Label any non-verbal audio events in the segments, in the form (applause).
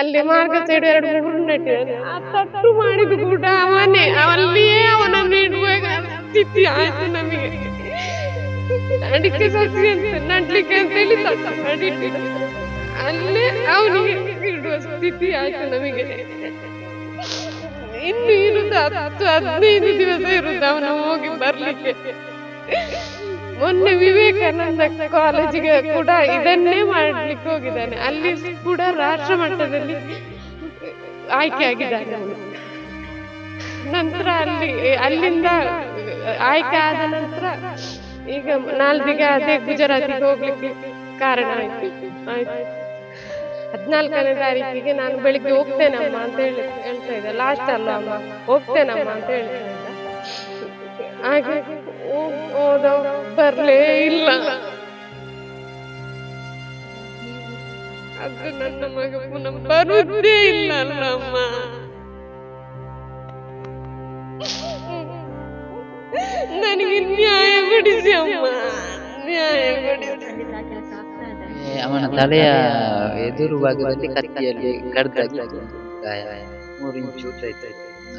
ಅಲ್ಲಿ ಮಾರ್ಗ ಸೈಡ್ ಎರಡು ಮೂರು ನೆಟ್ಟಿದ್ದಾನೆ ಆ ತಟ್ಟು ಮಾಡಿದ ಕೂಡ ಅವನೇ. ಅಲ್ಲಿಯೇ ಅವನನ್ನು ಇಡುವಾಗ ಸ್ಥಿತಿ ಆಯ್ತು ನಮಗೆ. ಅಡಿಕೆ ಸಸಿ ಅಂತ, ನಡ್ಲಿಕ್ಕೆ ಅಂತ ಹೇಳಿ ತಟ್ಟು ಮಾಡಿಟ್ಟಿದ್ದ ಅಲ್ಲೇ ಅವನಿಗೆ ಇಡುವ ಸ್ಥಿತಿ ಆಯ್ತು ನಮಗೆ. ಇನ್ನು ಇರುದ ಹತ್ತು ಹದಿನೈದು ದಿವಸ ಇರುದ ಅವನು ಹೋಗಿ ಬರ್ಲಿಕ್ಕೆ. ಮೊನ್ನೆ ವಿವೇಕಾನಂದ ಕಾಲೇಜಿಗೆ ಕೂಡ ಇದನ್ನೇ ಮಾಡ್ಲಿಕ್ಕೆ ಹೋಗಿದ್ದಾನೆ. ಅಲ್ಲಿ ಕೂಡ ರಾಷ್ಟ್ರ ಮಟ್ಟದಲ್ಲಿ ಆಯ್ಕೆ ಆಗಿದ್ದಾನೆ ನಂತರ ಅಲ್ಲಿ, ಅಲ್ಲಿಂದ ಆಯ್ಕೆ ಆದ ನಂತರ ಈಗ ನಾಲ್ದಿಗೆ ಅದೇ ಗುಜರಾತಿಗೆ ಹೋಗ್ಲಿಕ್ಕೆ ಕಾರಣ ಆಯ್ತು. ಹದಿನಾಲ್ಕನೇ ತಾರೀಕಿಗೆ ನಾನು ಬೆಳಿಗ್ಗೆ ಹೋಗ್ತೇನಮ್ಮ ಅಂತ ಹೇಳಿ ಹೇಳ್ತಾ ಇದ್ದೆ. ಲಾಸ್ಟ್ ಅಲ್ಲ ಅಮ್ಮ, ಹೋಗ್ತೇನಮ್ಮ ಅಂತ ಹೇಳ್ತಾ ಇದ್ದ. ಹಾಗೆ ಬರ್ಲೇ ಇಲ್ಲ. ಅದು ನನ್ನ ಮಗ ಪುನಃ ಬರುದೇ ಇಲ್ಲ ಅಲ್ಲ ಅಮ್ಮ ನನಗೆ ನ್ಯಾಯ ಕೊಡಿಸಿ ಅಮ್ಮ. ನ್ಯಾಯ ಕೊಡಿಸಿ ಅವನ ತಲೆಯ ಎದುರು ಭಾಗದಲ್ಲಿ ಕತ್ತಿಯಲ್ಲಿ ಕಡ್ದಾಗಿ ಗಾಯ. ಮೂರು ಇಂಚು ಉದ್ದ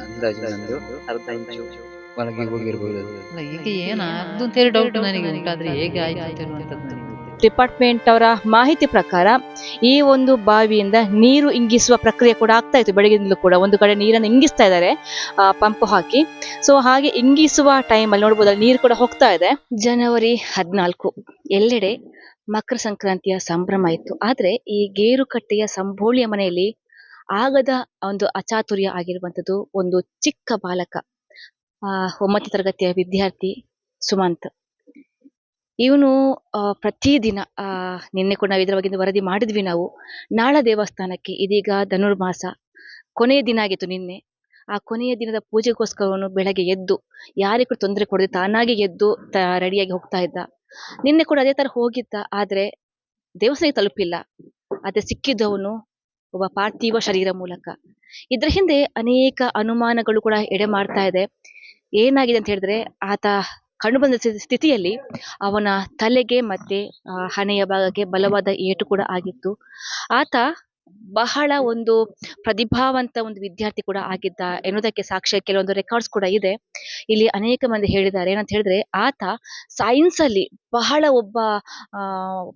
ಅಂದಾಜು ನಂದು. ಅರ್ಧ ಇಂಚು. ಒಳಗೆ ಹೋಗಿರ್ಬೋದು. ಅಲ್ಲ ಈಗ ಏನಾಗ್ದು ಅಂತ ಹೇಳಿ ಡೌಟ್ ನನಗೆ ಉಂಟಾದ್ರೆ ಹೇಗೆ ಆಯ್ತು ನನಗೆ ಡಿಪಾರ್ಟ್ಮೆಂಟ್ ಅವರ ಮಾಹಿತಿ ಪ್ರಕಾರ ಈ ಒಂದು ಬಾವಿಯಿಂದ ನೀರು ಇಂಗಿಸುವ ಪ್ರಕ್ರಿಯೆ ಕೂಡ ಆಗ್ತಾ ಇತ್ತು. ಬೆಳಗಿನಿಂದಲೂ ಕೂಡ ಒಂದು ಕಡೆ ನೀರನ್ನು ಇಂಗಿಸ್ತಾ ಇದ್ದಾರೆ ಪಂಪ್ ಹಾಕಿ. ಸೊ ಹಾಗೆ ಇಂಗಿಸುವ ಟೈಮಲ್ಲಿ ನೋಡ್ಬೋದು ಅಲ್ಲಿ ನೀರು ಕೂಡ ಹೋಗ್ತಾ ಇದೆ. ಜನವರಿ ಹದಿನಾಲ್ಕು ಎಲ್ಲೆಡೆ ಮಕರ ಸಂಕ್ರಾಂತಿಯ ಸಂಭ್ರಮ ಇತ್ತು. ಆದ್ರೆ ಈ ಗೇರುಕಟ್ಟೆಯ ಸಂಭೋಳಿಯ ಮನೆಯಲ್ಲಿ ಆಗದ ಒಂದು ಅಚಾತುರ್ಯ ಆಗಿರುವಂತದ್ದು ಒಂದು ಚಿಕ್ಕ ಬಾಲಕ. ಒಂಬತ್ತನೇ ತರಗತಿಯ ವಿದ್ಯಾರ್ಥಿ ಸುಮಂತ್. ಇವನು ಪ್ರತಿದಿನ ನಿನ್ನೆ ಕೂಡ ನಾವು ಇದರ ಬಗ್ಗೆ ವರದಿ ಮಾಡಿದ್ವಿ ನಾವು. ನಾಳ ದೇವಸ್ಥಾನಕ್ಕೆ ಇದೀಗ ಧನುರ್ಮಾಸ. ಕೊನೆಯ ದಿನ ಆಗಿತ್ತು ನಿನ್ನೆ. ಆ ಕೊನೆಯ ದಿನದ ಪೂಜೆಗೋಸ್ಕರ ಅವನು ಬೆಳಗ್ಗೆ ಎದ್ದು, ಯಾರಿಗೂ ತೊಂದರೆ ಕೊಡದೆ ತಾನಾಗಿ ಎದ್ದು, ತ, ರೆಡಿಯಾಗಿ ಹೋಗ್ತಾ ಇದ್ದ. ನಿನ್ನೆ ಕೂಡ ಅದೇ ತರ ಹೋಗಿದ್ದ, ಆದ್ರೆ ದೇವಸ್ಥಾನಕ್ಕೆ ತಲುಪಿಲ್ಲ. ಆದ್ರೆ ಸಿಕ್ಕಿದ್ದವನು ಒಬ್ಬ ಪಾರ್ಥಿವ ಶರೀರ ಮೂಲಕ. ಇದ್ರ ಹಿಂದೆ ಅನೇಕ ಅನುಮಾನಗಳು ಕೂಡ ಎಡೆ ಮಾಡ್ತಾ ಇದೆ. ಏನಾಗಿದೆ ಅಂತ ಹೇಳಿದ್ರೆ, ಆತ ಕಂಡು ಬಂದ ಸ್ಥಿತಿಯಲ್ಲಿ ಅವನ ತಲೆಗೆ ಮತ್ತೆ ಹಣೆಯ ಭಾಗಕ್ಕೆ ಬಲವಾದ ಏಟು ಕೂಡ ಆಗಿತ್ತು. ಆತ ಬಹಳ ಒಂದು ಪ್ರತಿಭಾವಂತ ಒಂದು ವಿದ್ಯಾರ್ಥಿ ಕೂಡ ಆಗಿದ್ದ ಎನ್ನುವುದಕ್ಕೆ ಸಾಕ್ಷ್ಯ ಕೆಲವೊಂದು ರೆಕಾರ್ಡ್ಸ್ ಕೂಡ ಇದೆ. ಇಲ್ಲಿ ಅನೇಕ ಮಂದಿ ಹೇಳಿದ್ದಾರೆ. ಏನಂತ ಹೇಳಿದ್ರೆ, ಆತ ಸೈನ್ಸ್ ಅಲ್ಲಿ ಬಹಳ ಒಬ್ಬ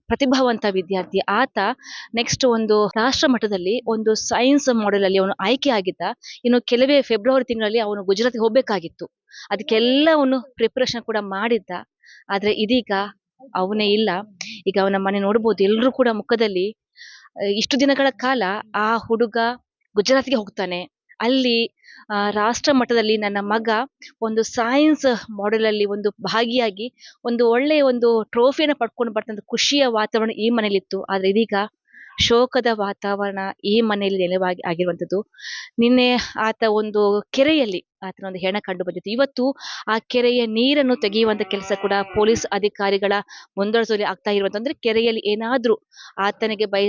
ಪ್ರತಿಭಾವಂತ ವಿದ್ಯಾರ್ಥಿ. ಆತ ನೆಕ್ಸ್ಟ್ ಒಂದು ರಾಷ್ಟ್ರ ಮಟ್ಟದಲ್ಲಿ ಒಂದು ಸೈನ್ಸ್ ಮಾಡೆಲ್ ಅಲ್ಲಿ ಅವನು ಆಯ್ಕೆ ಆಗಿದ್ದ. ಇನ್ನು ಕೆಲವೇ ಫೆಬ್ರವರಿ ತಿಂಗಳಲ್ಲಿ ಅವನು ಗುಜರಾತ್ಗೆ ಹೋಗ್ಬೇಕಾಗಿತ್ತು. ಅದಕ್ಕೆಲ್ಲ ಅವನು ಪ್ರಿಪರೇಷನ್ ಕೂಡ ಮಾಡಿದ್ದ. ಆದ್ರೆ ಇದೀಗ ಅವನೇ ಇಲ್ಲ. ಈಗ ಅವನ ಮನೆ ನೋಡ್ಬೋದು. ಎಲ್ಲರೂ ಕೂಡ ಮುಖದಲ್ಲಿ ಇಷ್ಟು ದಿನಗಳ ಕಾಲ ಆ ಹುಡುಗ ಗುಜರಾತ್ಗೆ ಹೋಗ್ತಾನೆ. ಅಲ್ಲಿ ರಾಷ್ಟ್ರ ಮಟ್ಟದಲ್ಲಿ ನನ್ನ ಮಗ ಒಂದು ಸೈನ್ಸ್ ಮಾಡೆಲ್ ಅಲ್ಲಿ ಒಂದು ಭಾಗಿಯಾಗಿ ಒಂದು ಒಳ್ಳೆಯ ಒಂದು ಟ್ರೋಫಿಯನ್ನು ಪಡ್ಕೊಂಡು ಬರ್ತಂತ ಖುಷಿಯ ವಾತಾವರಣ ಈ ಮನೇಲಿತ್ತು. ಆದ್ರೆ ಇದೀಗ ಶೋಕದ ವಾತಾವರಣ ಈ ಮನೆಯಲ್ಲಿ ನೆಲವಾಗಿ ಆಗಿರುವಂತದ್ದು. ನಿನ್ನೆ ಆತ ಒಂದು ಕೆರೆಯಲ್ಲಿ ಆತನ ಒಂದು ಹೆಣ ಕಂಡು ಬಂದಿತ್ತು. ಇವತ್ತು ಆ ಕೆರೆಯ ನೀರನ್ನು ತೆಗೆಯುವಂತ ಕೆಲಸ ಕೂಡ ಪೊಲೀಸ್ ಅಧಿಕಾರಿಗಳ ಮುಂದುವರೆಸುವಲ್ಲಿ ಆಗ್ತಾ ಇರುವಂತ, ಅಂದ್ರೆ ಕೆರೆಯಲ್ಲಿ ಏನಾದ್ರೂ ಆತನಿಗೆ ಬೈ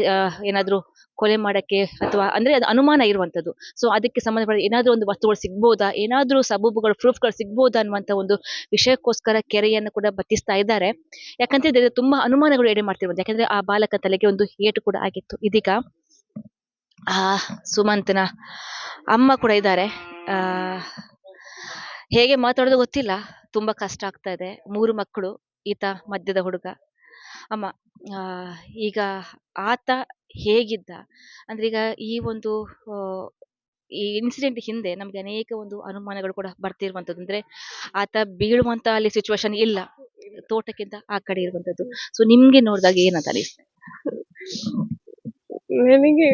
ಏನಾದ್ರೂ ಕೊಲೆ ಮಾಡಕ್ಕೆ ಅಥವಾ ಅಂದ್ರೆ ಅದು ಅನುಮಾನ ಇರುವಂತದ್ದು. ಸೊ ಅದಕ್ಕೆ ಸಂಬಂಧಪಟ್ಟ ಏನಾದ್ರೂ ಒಂದು ವಸ್ತುಗಳು ಸಿಗ್ಬೋದಾ? ಏನಾದ್ರೂ ಸಬೂಬುಗಳು, ಪ್ರೂಫ್ಗಳು ಸಿಗ್ಬೋದಾ ಅನ್ನುವಂತ ಒಂದು ವಿಷಯಕ್ಕೋಸ್ಕರ ಕೆರೆಯನ್ನು ಕೂಡ ಬತ್ತಿಸ್ತಾ ಇದ್ದಾರೆ. ಯಾಕಂತ ಹೇಳಿದ್ರೆ ತುಂಬಾ ಅನುಮಾನಗಳು ಎಡೆ ಮಾಡ್ತಿರುವಂತ. ಯಾಕಂದ್ರೆ ಆ ಬಾಲಕ ತಲೆಗೆ ಒಂದು ಏಟು ಕೂಡ ಆಗಿತ್ತು. ಇದೀಗ ಸುಮಂತನ ಅಮ್ಮ ಕೂಡ ಇದ್ದಾರೆ. ಹೇಗೆ ಮಾತಾಡೋದು ಗೊತ್ತಿಲ್ಲ. ತುಂಬಾ ಕಷ್ಟ ಆಗ್ತಾ ಇದೆ. ಮೂರು ಮಕ್ಕಳು, ಈತ ಮಧ್ಯದ ಹುಡುಗ. ಅಮ್ಮ ಈಗ ಆತ ಹೇಗಿದ್ದ? ಅಂದ್ರೆ ಈಗ ಈ ಒಂದು ಈ ಇನ್ಸಿಡೆಂಟ್ ಹಿಂದೆ ನಮ್ಗೆ ಅನೇಕ ಒಂದು ಅನುಮಾನಗಳು ಕೂಡ ಬರ್ತಿರುವಂತದ್ದು ಅಂದ್ರೆ ಆತ ಬೀಳುವಂತ ಅಲ್ಲಿ ಸಿಚುವೇಶನ್ ಇಲ್ಲ. ತೋಟಕ್ಕಿಂತ ಆ ಕಡೆ ಇರುವಂತದ್ದು ಸೊ ನಿಮ್ಗೆ ನೋಡಿದಾಗ ಏನಂತ ಅನಿಸ್ತು? ನನಗೆ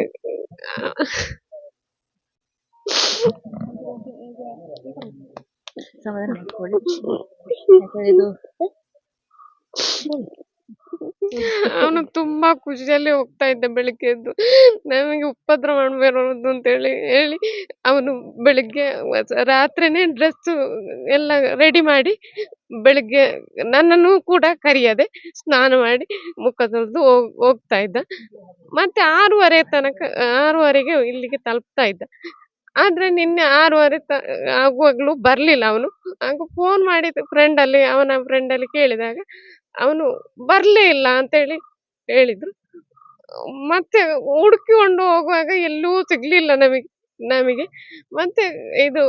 ಸಮಾಧಾನ ಮಾಡ್ಕೊಳ್ಳಿ ಯಾಕಂದ್ರೆ ಇದು (laughs) ಅವನು ತುಂಬಾ ಖುಷಿಯಲ್ಲಿ ಹೋಗ್ತಾ ಇದ್ದ ಬೆಳಿಗ್ಗೆ ಎದ್ದು. ನಮಗೆ ಉಪದ್ರ ಮಾಡಬಾರದು ಅಂತ ಹೇಳಿ ಹೇಳಿ ಅವನು ಬೆಳಿಗ್ಗೆ ರಾತ್ರಿನೇ ಡ್ರೆಸ್ ಎಲ್ಲ ರೆಡಿ ಮಾಡಿ ಬೆಳಿಗ್ಗೆ ನನ್ನನ್ನು ಕೂಡ ಕರೆಯದೆ ಸ್ನಾನ ಮಾಡಿ ಮುಖ ತೊಳೆದು ಹೋಗ್ ಹೋಗ್ತಾ ಇದ್ದ. ಮತ್ತೆ ಆರೂವರೆ ತನಕ, ಆರೂವರೆಗೆ ಇಲ್ಲಿಗೆ ತಲುಪ್ತಾ ಇದ್ದ. ಆದ್ರೆ ನಿನ್ನೆ ಆರೂವರೆ ತ, ಆಗುವಾಗ್ಲೂ ಬರ್ಲಿಲ್ಲ ಅವನು. ಆಗ ಫೋನ್ ಮಾಡಿದ ಫ್ರೆಂಡ್ ಅಲ್ಲಿ, ಅವನ ಫ್ರೆಂಡ್ ಅಲ್ಲಿ ಕೇಳಿದಾಗ ಅವನು ಬರ್ಲೇ ಇಲ್ಲ ಅಂತೇಳಿ ಹೇಳಿದ್ರು. ಮತ್ತೆ ಹುಡುಕಿಕೊಂಡು ಹೋಗುವಾಗ ಎಲ್ಲೂ ಸಿಗ್ಲಿಲ್ಲ ನಮಗೆ ನಮಗೆ. ಮತ್ತೆ ಇದು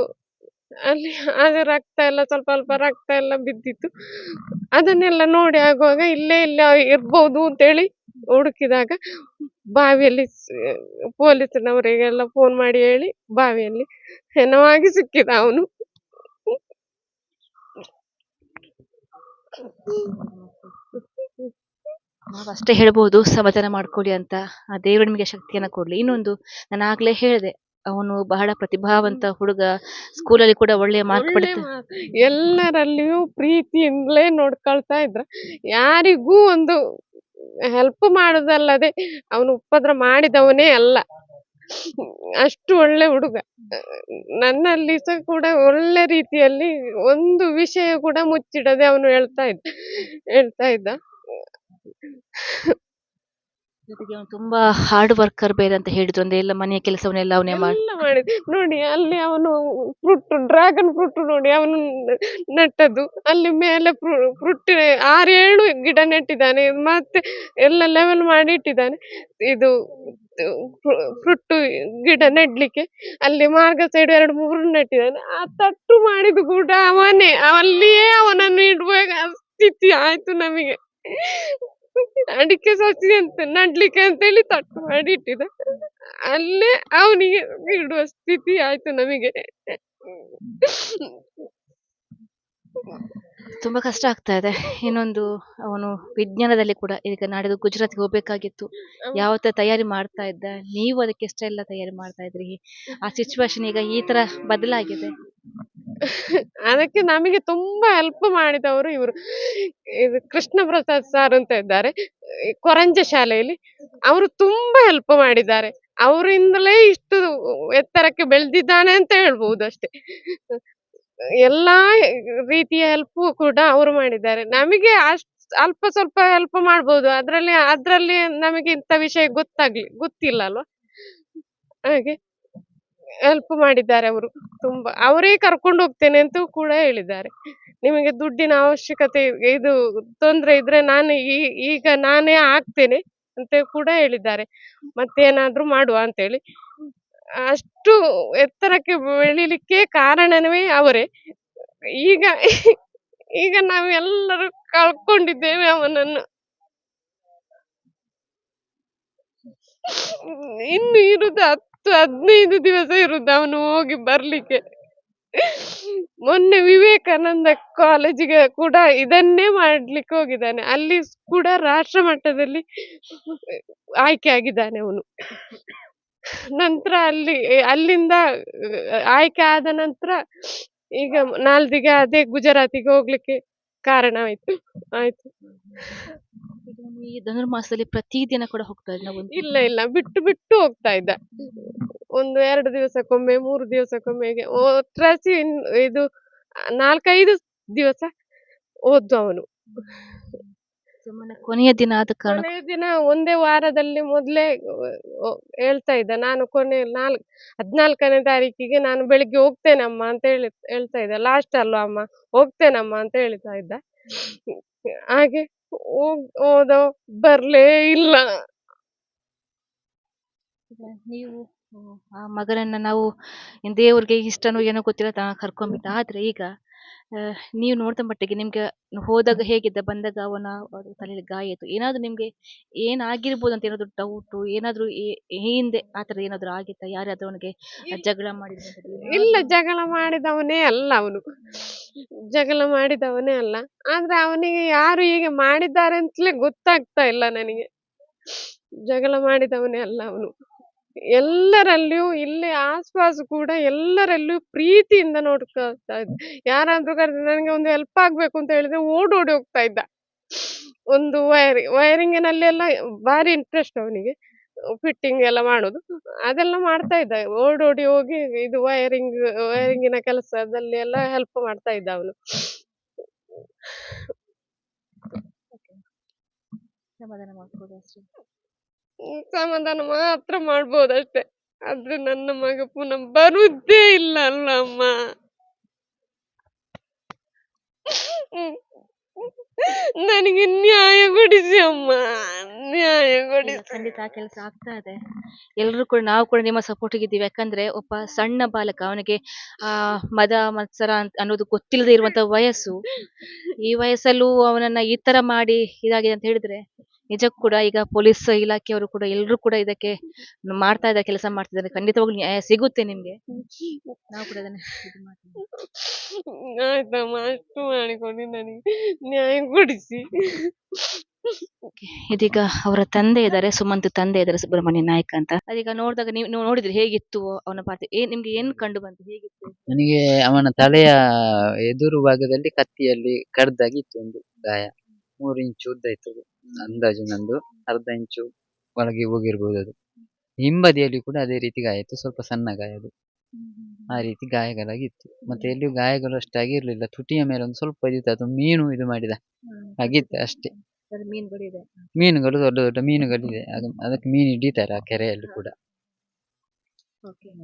ಅಲ್ಲಿ ಅದು ರಕ್ತ ಎಲ್ಲ ಸ್ವಲ್ಪ ಸ್ವಲ್ಪ ರಕ್ತ ಎಲ್ಲ ಬಿದ್ದಿತ್ತು. ಅದನ್ನೆಲ್ಲ ನೋಡಿ ಆಗುವಾಗ ಇಲ್ಲೇ ಇಲ್ಲ ಇರ್ಬೋದು ಅಂತೇಳಿ ಹುಡುಕಿದಾಗ ಬಾವಿಯಲ್ಲಿ ಪೊಲೀಸ್ನವರಿಗೆಲ್ಲ ಫೋನ್ ಮಾಡಿ ಹೇಳಿ ಬಾವಿಯಲ್ಲಿ ಹೆನವಾಗಿ ಸಿಕ್ಕಿದ ಅವನು. ಅಷ್ಟೇ ಹೇಳ್ಬೋದು ಸಮಾಧಾನ ಮಾಡ್ಕೊಳ್ಳಿ ಅಂತ. ಆ ದೇವರು ನಿಮಗೆ ಶಕ್ತಿಯನ್ನ ಕೊಡ್ಲಿ. ಇನ್ನೊಂದು ನಾನು ಆಗ್ಲೇ ಹೇಳಿದೆ ಅವನು ಬಹಳ ಪ್ರತಿಭಾವಂತ ಹುಡುಗ ಸ್ಕೂಲಲ್ಲಿ ಕೂಡ ಒಳ್ಳೆಯ ಮಾರ್ಕ್ ಪಡಿತ ಎಲ್ಲರಲ್ಲಿಯೂ ಪ್ರೀತಿಯಿಂದಲೇ ನೋಡ್ಕೊಳ್ತಾ ಇದ್ರ. ಯಾರಿಗೂ ಒಂದು ಹೆಲ್ಪ್ ಮಾಡೋದಲ್ಲದೆ ಅವನು ಉಪದ್ರ ಮಾಡಿದವನೇ ಅಲ್ಲ. ಅಷ್ಟು ಒಳ್ಳೆ ಹುಡುಗ. ನನ್ನಲ್ಲಿಸ ಕೂಡ ಒಳ್ಳೆ ರೀತಿಯಲ್ಲಿ ಒಂದು ವಿಷಯ ಕೂಡ ಮುಚ್ಚಿಡದೆ ಅವನು ಹೇಳ್ತಾ ಇದ್ದ ಹೇಳ್ತಾ ಇದ್ದ. ಜೊತೆಗೆ ಅವನು ತುಂಬಾ ಹಾರ್ಡ್ ವರ್ಕರ್ ಬೇರೆ ಅಂತ ಹೇಳಿದ್ರು. ಅಂದ್ರೆ ಎಲ್ಲ ಮನೆಯ ಕೆಲಸವನ್ನೆಲ್ಲ ಅವನೇ ಮಾಡಿ ನೋಡಿ, ಅಲ್ಲಿ ಅವನು ಫ್ರೂಟ್ ಡ್ರ್ಯಾಗನ್ ಫ್ರೂಟ್ ನೋಡಿ ಅವನು ನೆಟ್ಟದ್ದು. ಅಲ್ಲಿ ಮೇಲೆ ಫ್ರೂಟ್ ಆರೇಳು ಗಿಡ ನೆಟ್ಟಿದ್ದಾನೆ. ಮತ್ತೆ ಎಲ್ಲ ಲೆವೆಲ್ ಮಾಡಿ ಇಟ್ಟಿದ್ದಾನೆ. ಇದು ಫ್ರೂಟ್ ಗಿಡ ನೆಡ್ಲಿಕ್ಕೆ. ಅಲ್ಲಿ ಮಾರ್ಗ ಸೈಡ್ ಎರಡು, ಮೂರು ನೆಟ್ಟಿದ್ದಾನೆ. ಆ ತಟ್ಟು ಮಾಡಿದ್ದು ಕೂಡ ಅವನೇ. ಅಲ್ಲಿಯೇ ಅವನನ್ನು ಇಡುವ ಸ್ಥಿತಿ ಆಯ್ತು ನಮಗೆ. ಅಡಿಕೆ ಸಸಿ ಅಂತ ನಡ್ಲಿಕ್ಕೆ ಅಂತೇಳಿ ತಟ್ಟು ಮಾಡಿ ಇಟ್ಟಿದ ಅಲ್ಲೇ ಅವನಿಗೆ ಇಡುವ ಸ್ಥಿತಿ ಆಯ್ತು ನಮಗೆ. ತುಂಬಾ ಕಷ್ಟ ಆಗ್ತಾ ಇದೆ. ಇನ್ನೊಂದು ಅವನು ವಿಜ್ಞಾನದಲ್ಲಿ ಕೂಡ ಈಗ ನಾಡಿದ್ದು ಗುಜರಾತ್ಗೆ ಹೋಗ್ಬೇಕಾಗಿತ್ತು. ಯಾವ ತರ ತಯಾರಿ ಮಾಡ್ತಾ ಇದ್ದ? ನೀವು ಅದಕ್ಕೆ ಎಷ್ಟೆಲ್ಲ ತಯಾರಿ ಮಾಡ್ತಾ ಇದ್ರಿ? ಆ ಸಿಚುವೇಶನ್ ಈಗ ಈ ತರ ಬದಲಾಗಿದೆ. (laughs) ಅದಕ್ಕೆ ನಮಗೆ ತುಂಬಾ ಹೆಲ್ಪ್ ಮಾಡಿದವರು ಇವರು. ಇದು ಕೃಷ್ಣ ಪ್ರಸಾದ್ ಸರ್ ಅಂತ ಇದ್ದಾರೆ. ಕೊರಂಜ ಶಾಲೆಯಲ್ಲಿ ಅವರು ತುಂಬಾ ಹೆಲ್ಪ್ ಮಾಡಿದ್ದಾರೆ. ಅವರಿಂದಲೇ ಇಷ್ಟು ಎತ್ತರಕ್ಕೆ ಬೆಳೆದಿದ್ದಾನೆ ಅಂತ ಹೇಳ್ಬಹುದು ಅಷ್ಟೇ. ಎಲ್ಲಾ ರೀತಿಯ ಹೆಲ್ಪ್ ಕೂಡ ಅವರು ಮಾಡಿದ್ದಾರೆ. ನಮಗೆ ಅಷ್ಟ್ ಅಲ್ಪ ಸ್ವಲ್ಪ ಹೆಲ್ಪ್ ಮಾಡ್ಬೋದು. ಅದ್ರಲ್ಲಿ ಅದ್ರಲ್ಲಿ ನಮಗೆ ಇಂಥ ವಿಷಯ ಗೊತ್ತಾಗ್ಲಿ, ಗೊತ್ತಿಲ್ಲ ಅಲ್ವಾ? ಹಾಗೆ ಹೆಲ್ಪ್ ಮಾಡಿದ್ದಾರೆ ಅವರು ತುಂಬಾ. ಅವರೇ ಕರ್ಕೊಂಡು ಹೋಗ್ತೇನೆ ಅಂತ ಕೂಡ ಹೇಳಿದ್ದಾರೆ. ನಿಮಗೆ ದುಡ್ಡಿನ ಅವಶ್ಯಕತೆ ಇದು ತೊಂದ್ರೆ ಇದ್ರೆ ನಾನು ಈ- ಈಗ ನಾನೇ ಆಗ್ತೇನೆ ಅಂತ ಕೂಡ ಹೇಳಿದ್ದಾರೆ. ಮತ್ತೇನಾದ್ರೂ ಮಾಡುವ ಅಂತೇಳಿ. ಅಷ್ಟು ಎತ್ತರಕ್ಕೆ ಬೆಳಿಲಿಕ್ಕೆ ಕಾರಣವೇ ಅವರೇ. ಈಗ ಈಗ ನಾವೆಲ್ಲರೂ ಕಳ್ಕೊಂಡಿದ್ದೇವೆ ಅವನನ್ನು. ಇನ್ನು ಇರುದು ಹತ್ತು, ಹದಿನೈದು ದಿವಸ ಇರುದು ಅವನು ಹೋಗಿ ಬರ್ಲಿಕ್ಕೆ. ಮೊನ್ನೆ ವಿವೇಕಾನಂದ ಕಾಲೇಜಿಗೆ ಕೂಡ ಇದನ್ನೇ ಮಾಡ್ಲಿಕ್ಕೆ ಹೋಗಿದ್ದಾನೆ. ಅಲ್ಲಿ ಕೂಡ ರಾಷ್ಟ್ರ ಮಟ್ಟದಲ್ಲಿ ಆಯ್ಕೆ ಆಗಿದ್ದಾನೆ ಅವನು. ನಂತರ ಅಲ್ಲಿ ಅಲ್ಲಿಂದ ಆಯ್ಕೆ ಆದ ನಂತರ ಈಗ ನಾಲ್ದಿಗ ಅದೇ ಗುಜರಾತಿಗೆ ಹೋಗ್ಲಿಕ್ಕೆ ಕಾರಣ ಆಯ್ತು. ಈ ಧನುರ್ಮಾಸದಲ್ಲಿ ಪ್ರತಿದಿನ ಕೂಡ ಹೋಗ್ತಾ ಇದ್ದ ಒಂದು? ಇಲ್ಲ ಇಲ್ಲ. ಬಿಟ್ಟು ಬಿಟ್ಟು ಹೋಗ್ತಾ ಇದ್ದ. ಒಂದು ಎರಡು ದಿವಸಕ್ಕೊಮ್ಮೆ ಮೂರು ದಿವಸಕ್ಕೊಮ್ಮೆಗೆ ಒಟ್ರಾಸಿ ಇನ್- ಇದು ನಾಲ್ಕೈದು ದಿವಸ ಓದ್ದು ಅವನು. ಸುಮ್ಮನೆ ಕೊನೆಯ ದಿನ ಆದ ಕಾರಣ ಕೊನೆಯ ದಿನ ಒಂದೇ ವಾರದಲ್ಲಿ ಮೊದ್ಲೇ ಹೇಳ್ತಾ ಇದ್ದ. ನಾನು ಕೊನೆ ನಾಲ್ಕ್ ಹದ್ನಾಲ್ಕನೇ ತಾರೀಕಿಗೆ ನಾನು ಬೆಳಿಗ್ಗೆ ಹೋಗ್ತೇನೆ ಅಮ್ಮ ಅಂತ ಹೇಳಿ ಹೇಳ್ತಾ ಇದ್ದ. ಲಾಸ್ಟ್ ಅಲ್ವಾ ಅಮ್ಮ? ಹೋಗ್ತೇನಮ್ಮ ಅಂತ ಹೇಳ್ತಾ ಇದ್ದ. ಹಾಗೆ ಹೋಗ್ ಹೋದ ಬರ್ಲೇ ಇಲ್ಲ. ನೀವು ಆ ಮಗನನ್ನ ನಾವು ದೇವರಿಗೆ ಇಷ್ಟನೋ ಏನೋ ಗೊತ್ತಿಲ್ಲ ತಾ ಕರ್ಕೊಂಡ್ಬಿಟ್ಟ ಆದ್ರೆ ಈಗ ನೀವು ನೋಡ್ದ ಮಟ್ಟಿಗೆ ನಿಮ್ಗೆ ಹೋದಾಗ ಹೇಗಿದ್ದ ಬಂದಾಗ ಅವನ ತಲೆಯಲ್ಲಿ ಗಾಯ ಆಯ್ತು ಏನಾದ್ರು ನಿಮ್ಗೆ ಏನಾಗಿರ್ಬೋದು ಅಂತ ಏನಾದ್ರು ಡೌಟ್ ಏನಾದ್ರು ಈ- ಆ ಹಿಂದೆ ಆತರ ಏನಾದ್ರು ಆಗಿತ್ತಾ? ಯಾರಾದ್ರೂ ಅವನಿಗೆ ಜಗಳ ಮಾಡಿದ ಇಲ್ಲ ಜಗಳ ಮಾಡಿದವನೇ ಅಲ್ಲ ಅವನು. ಜಗಳ ಮಾಡಿದವನೇ ಅಲ್ಲ. ಆದ್ರೆ ಅವನಿಗೆ ಯಾರು ಹೀಗೆ ಮಾಡಿದ್ದಾರೆ ಅಂತಲೇ ಗೊತ್ತಾಗ್ತಾ ಇಲ್ಲ ನನಗೆ. ಜಗಳ ಮಾಡಿದವನೇ ಅಲ್ಲ ಅವನು. ಎಲ್ಲರಲ್ಲಿಯೂ ಇಲ್ಲಿ ಆಸ್ಪಾಸ್ ಕೂಡ ಎಲ್ಲರಲ್ಲೂ ಪ್ರೀತಿಯಿಂದ ನೋಡ್ಕೊಳ್ತಾ ಇದ್ದ. ಯಾರಾದ್ರೂ ಕರೆದ್ರೆ ನನಗೆ ಒಂದು ಹೆಲ್ಪ್ ಆಗ್ಬೇಕು ಅಂತ ಹೇಳಿದ್ರೆ ಓಡೋಡಿ ಹೋಗ್ತಾ ಇದ್ದ. ಒಂದು ವೈರಿಂಗ್ ವೈರಿಂಗಿನಲ್ಲಿ ಎಲ್ಲ ಭಾರಿ ಇಂಟ್ರೆಸ್ಟ್ ಅವನಿಗೆ. ಫಿಟ್ಟಿಂಗ್ ಎಲ್ಲ ಮಾಡೋದು. ಅದೆಲ್ಲ ಮಾಡ್ತಾ ಇದ್ದ. ಓಡೋಡಿ ಹೋಗಿ ಇದು ವೈರಿಂಗ್ ವೈರಿಂಗಿನ ಕೆಲಸದಲ್ಲಿ ಎಲ್ಲ ಹೆಲ್ಪ್ ಮಾಡ್ತಾ ಇದ್ದ ಅವನು. ಸಮಾಧಾನ ಮಾಡ್ಬೋದು ಅಷ್ಟೇ. ಸಮಾಧಾನ ಮಾತ್ರ ಮಾಡ್ಬೋದಷ್ಟೇ. ಆದ್ರೆ ನನ್ನ ಮಗ ಪುನಃ ಇಲ್ಲ ಅಲ್ಲ ಅಮ್ಮ ನನಗೆ ನ್ಯಾಯ ಕೊಡಿಸಿ ಅಮ್ಮ. ನ್ಯಾಯ ಕೊಡಿಸಿ. ಖಂಡಿತ ಆ ಕೆಲಸ ಆಗ್ತಾ ಇದೆ. ಎಲ್ಲರೂ ಕೂಡ, ನಾವು ಕೂಡ ನಿಮ್ಮ ಸಪೋರ್ಟ್ ಇದ್ದೀವಿ ಯಾಕಂದ್ರೆ ಒಬ್ಬ ಸಣ್ಣ ಬಾಲಕ, ಅವನಿಗೆ, ಆ, ಮದ, ಮತ್ಸರ ಅಂತ ಅನ್ನೋದು ಗೊತ್ತಿಲ್ಲದೆ ಇರುವಂತ ವಯಸ್ಸು. ಈ ವಯಸ್ಸಲ್ಲೂ ಅವನನ್ನ ಈ ತರ ಮಾಡಿ ಇದಾಗಿದೆ ಅಂತ ಹೇಳಿದ್ರೆ ನಿಜಕ್ಕೂ ಕೂಡ ಈಗ ಪೊಲೀಸ್ ಇಲಾಖೆಯವರು ಕೂಡ ಎಲ್ಲರೂ ಕೂಡ ಇದಕ್ಕೆ ಮಾಡ್ತಾ ಇದ್ದಾರೆ ಕೆಲಸ ಮಾಡ್ತಿದ್ದಾರೆ ಖಂಡಿತವಾಗ್ಲೂ ನ್ಯಾಯ ಸಿಗುತ್ತೆ ನಿಮ್ಗೆ. ನಾವು ಕೂಡ ಅದನ್ನ ಇದು ಮಾಡ್ತೀವಿ. ಆಯ್ತಮ್ಮ ಅಷ್ಟು ಮಾಡಿಕೊಡಿ ನನಗೆ ನ್ಯಾಯ ಕೊಡಿಸಿ. ಇದೀಗ ಅವರ ತಂದೆ ಇದ್ದಾರೆ ಸುಮಂತ್ ತಂದೆ ಇದ್ದಾರೆ ಸುಬ್ರಹ್ಮಣ್ಯ ನಾಯ್ಕ ಅಂತ. ಅದೀಗ ನೋಡಿದಾಗ ನೀವು ನೋಡಿದ್ರೆ ನೋಡಿದ್ರಿ ಹೇಗಿತ್ತು ಅವನ ಪಾತ್ರ? ಏನ್ ನಿಮ್ಗೆ ಏನ್ ಕಂಡು ಬಂತು ಹೇಗಿತ್ತು? ನನಗೆ ಅವನ ತಲೆಯ ಎದುರು ಭಾಗದಲ್ಲಿ ಕತ್ತಿಯಲ್ಲಿ ಕಡ್ದಾಗಿತ್ತು ಒಂದು ಗಾಯ. ಮೂರು ಇಂಚು ಉದ್ದ ಇತ್ತು ಅದು. ಅಂದಾಜು ನಂದು ಅರ್ಧ ಇಂಚು ಒಳಗೆ ಹೋಗಿರ್ಬೋದು ಅದು ಹಿಂಬದಿಯಲ್ಲಿ ಕೂಡ ಅದೇ ರೀತಿ ಗಾಯ ಇತ್ತು ಸ್ವಲ್ಪ ಸಣ್ಣ ಗಾಯ ಅದು. ಆ ರೀತಿ ಗಾಯಗಳಾಗಿತ್ತು. ಮತ್ತೆ ಎಲ್ಲಿಯೂ ಗಾಯಗಳು ಅಷ್ಟಾಗಿರ್ಲಿಲ್ಲ ತುಟಿಯ ಮೇಲೆ ಒಂದು ಸ್ವಲ್ಪ ಇದಿತ್ತು ಅದು ಮೀನು ಇದು ಮಾಡಿದ ಹಾಗಿತ್ತು ಅಷ್ಟೇ. ಮೀನುಗಳು ದೊಡ್ಡ ದೊಡ್ಡ ಮೀನುಗಳಿದೆ. ಅದು- ಅದಕ್ಕೆ ಮೀನು ಹಿಡಿತಾರೆ ಆ ಕೆರೆಯಲ್ಲಿ ಕೂಡ.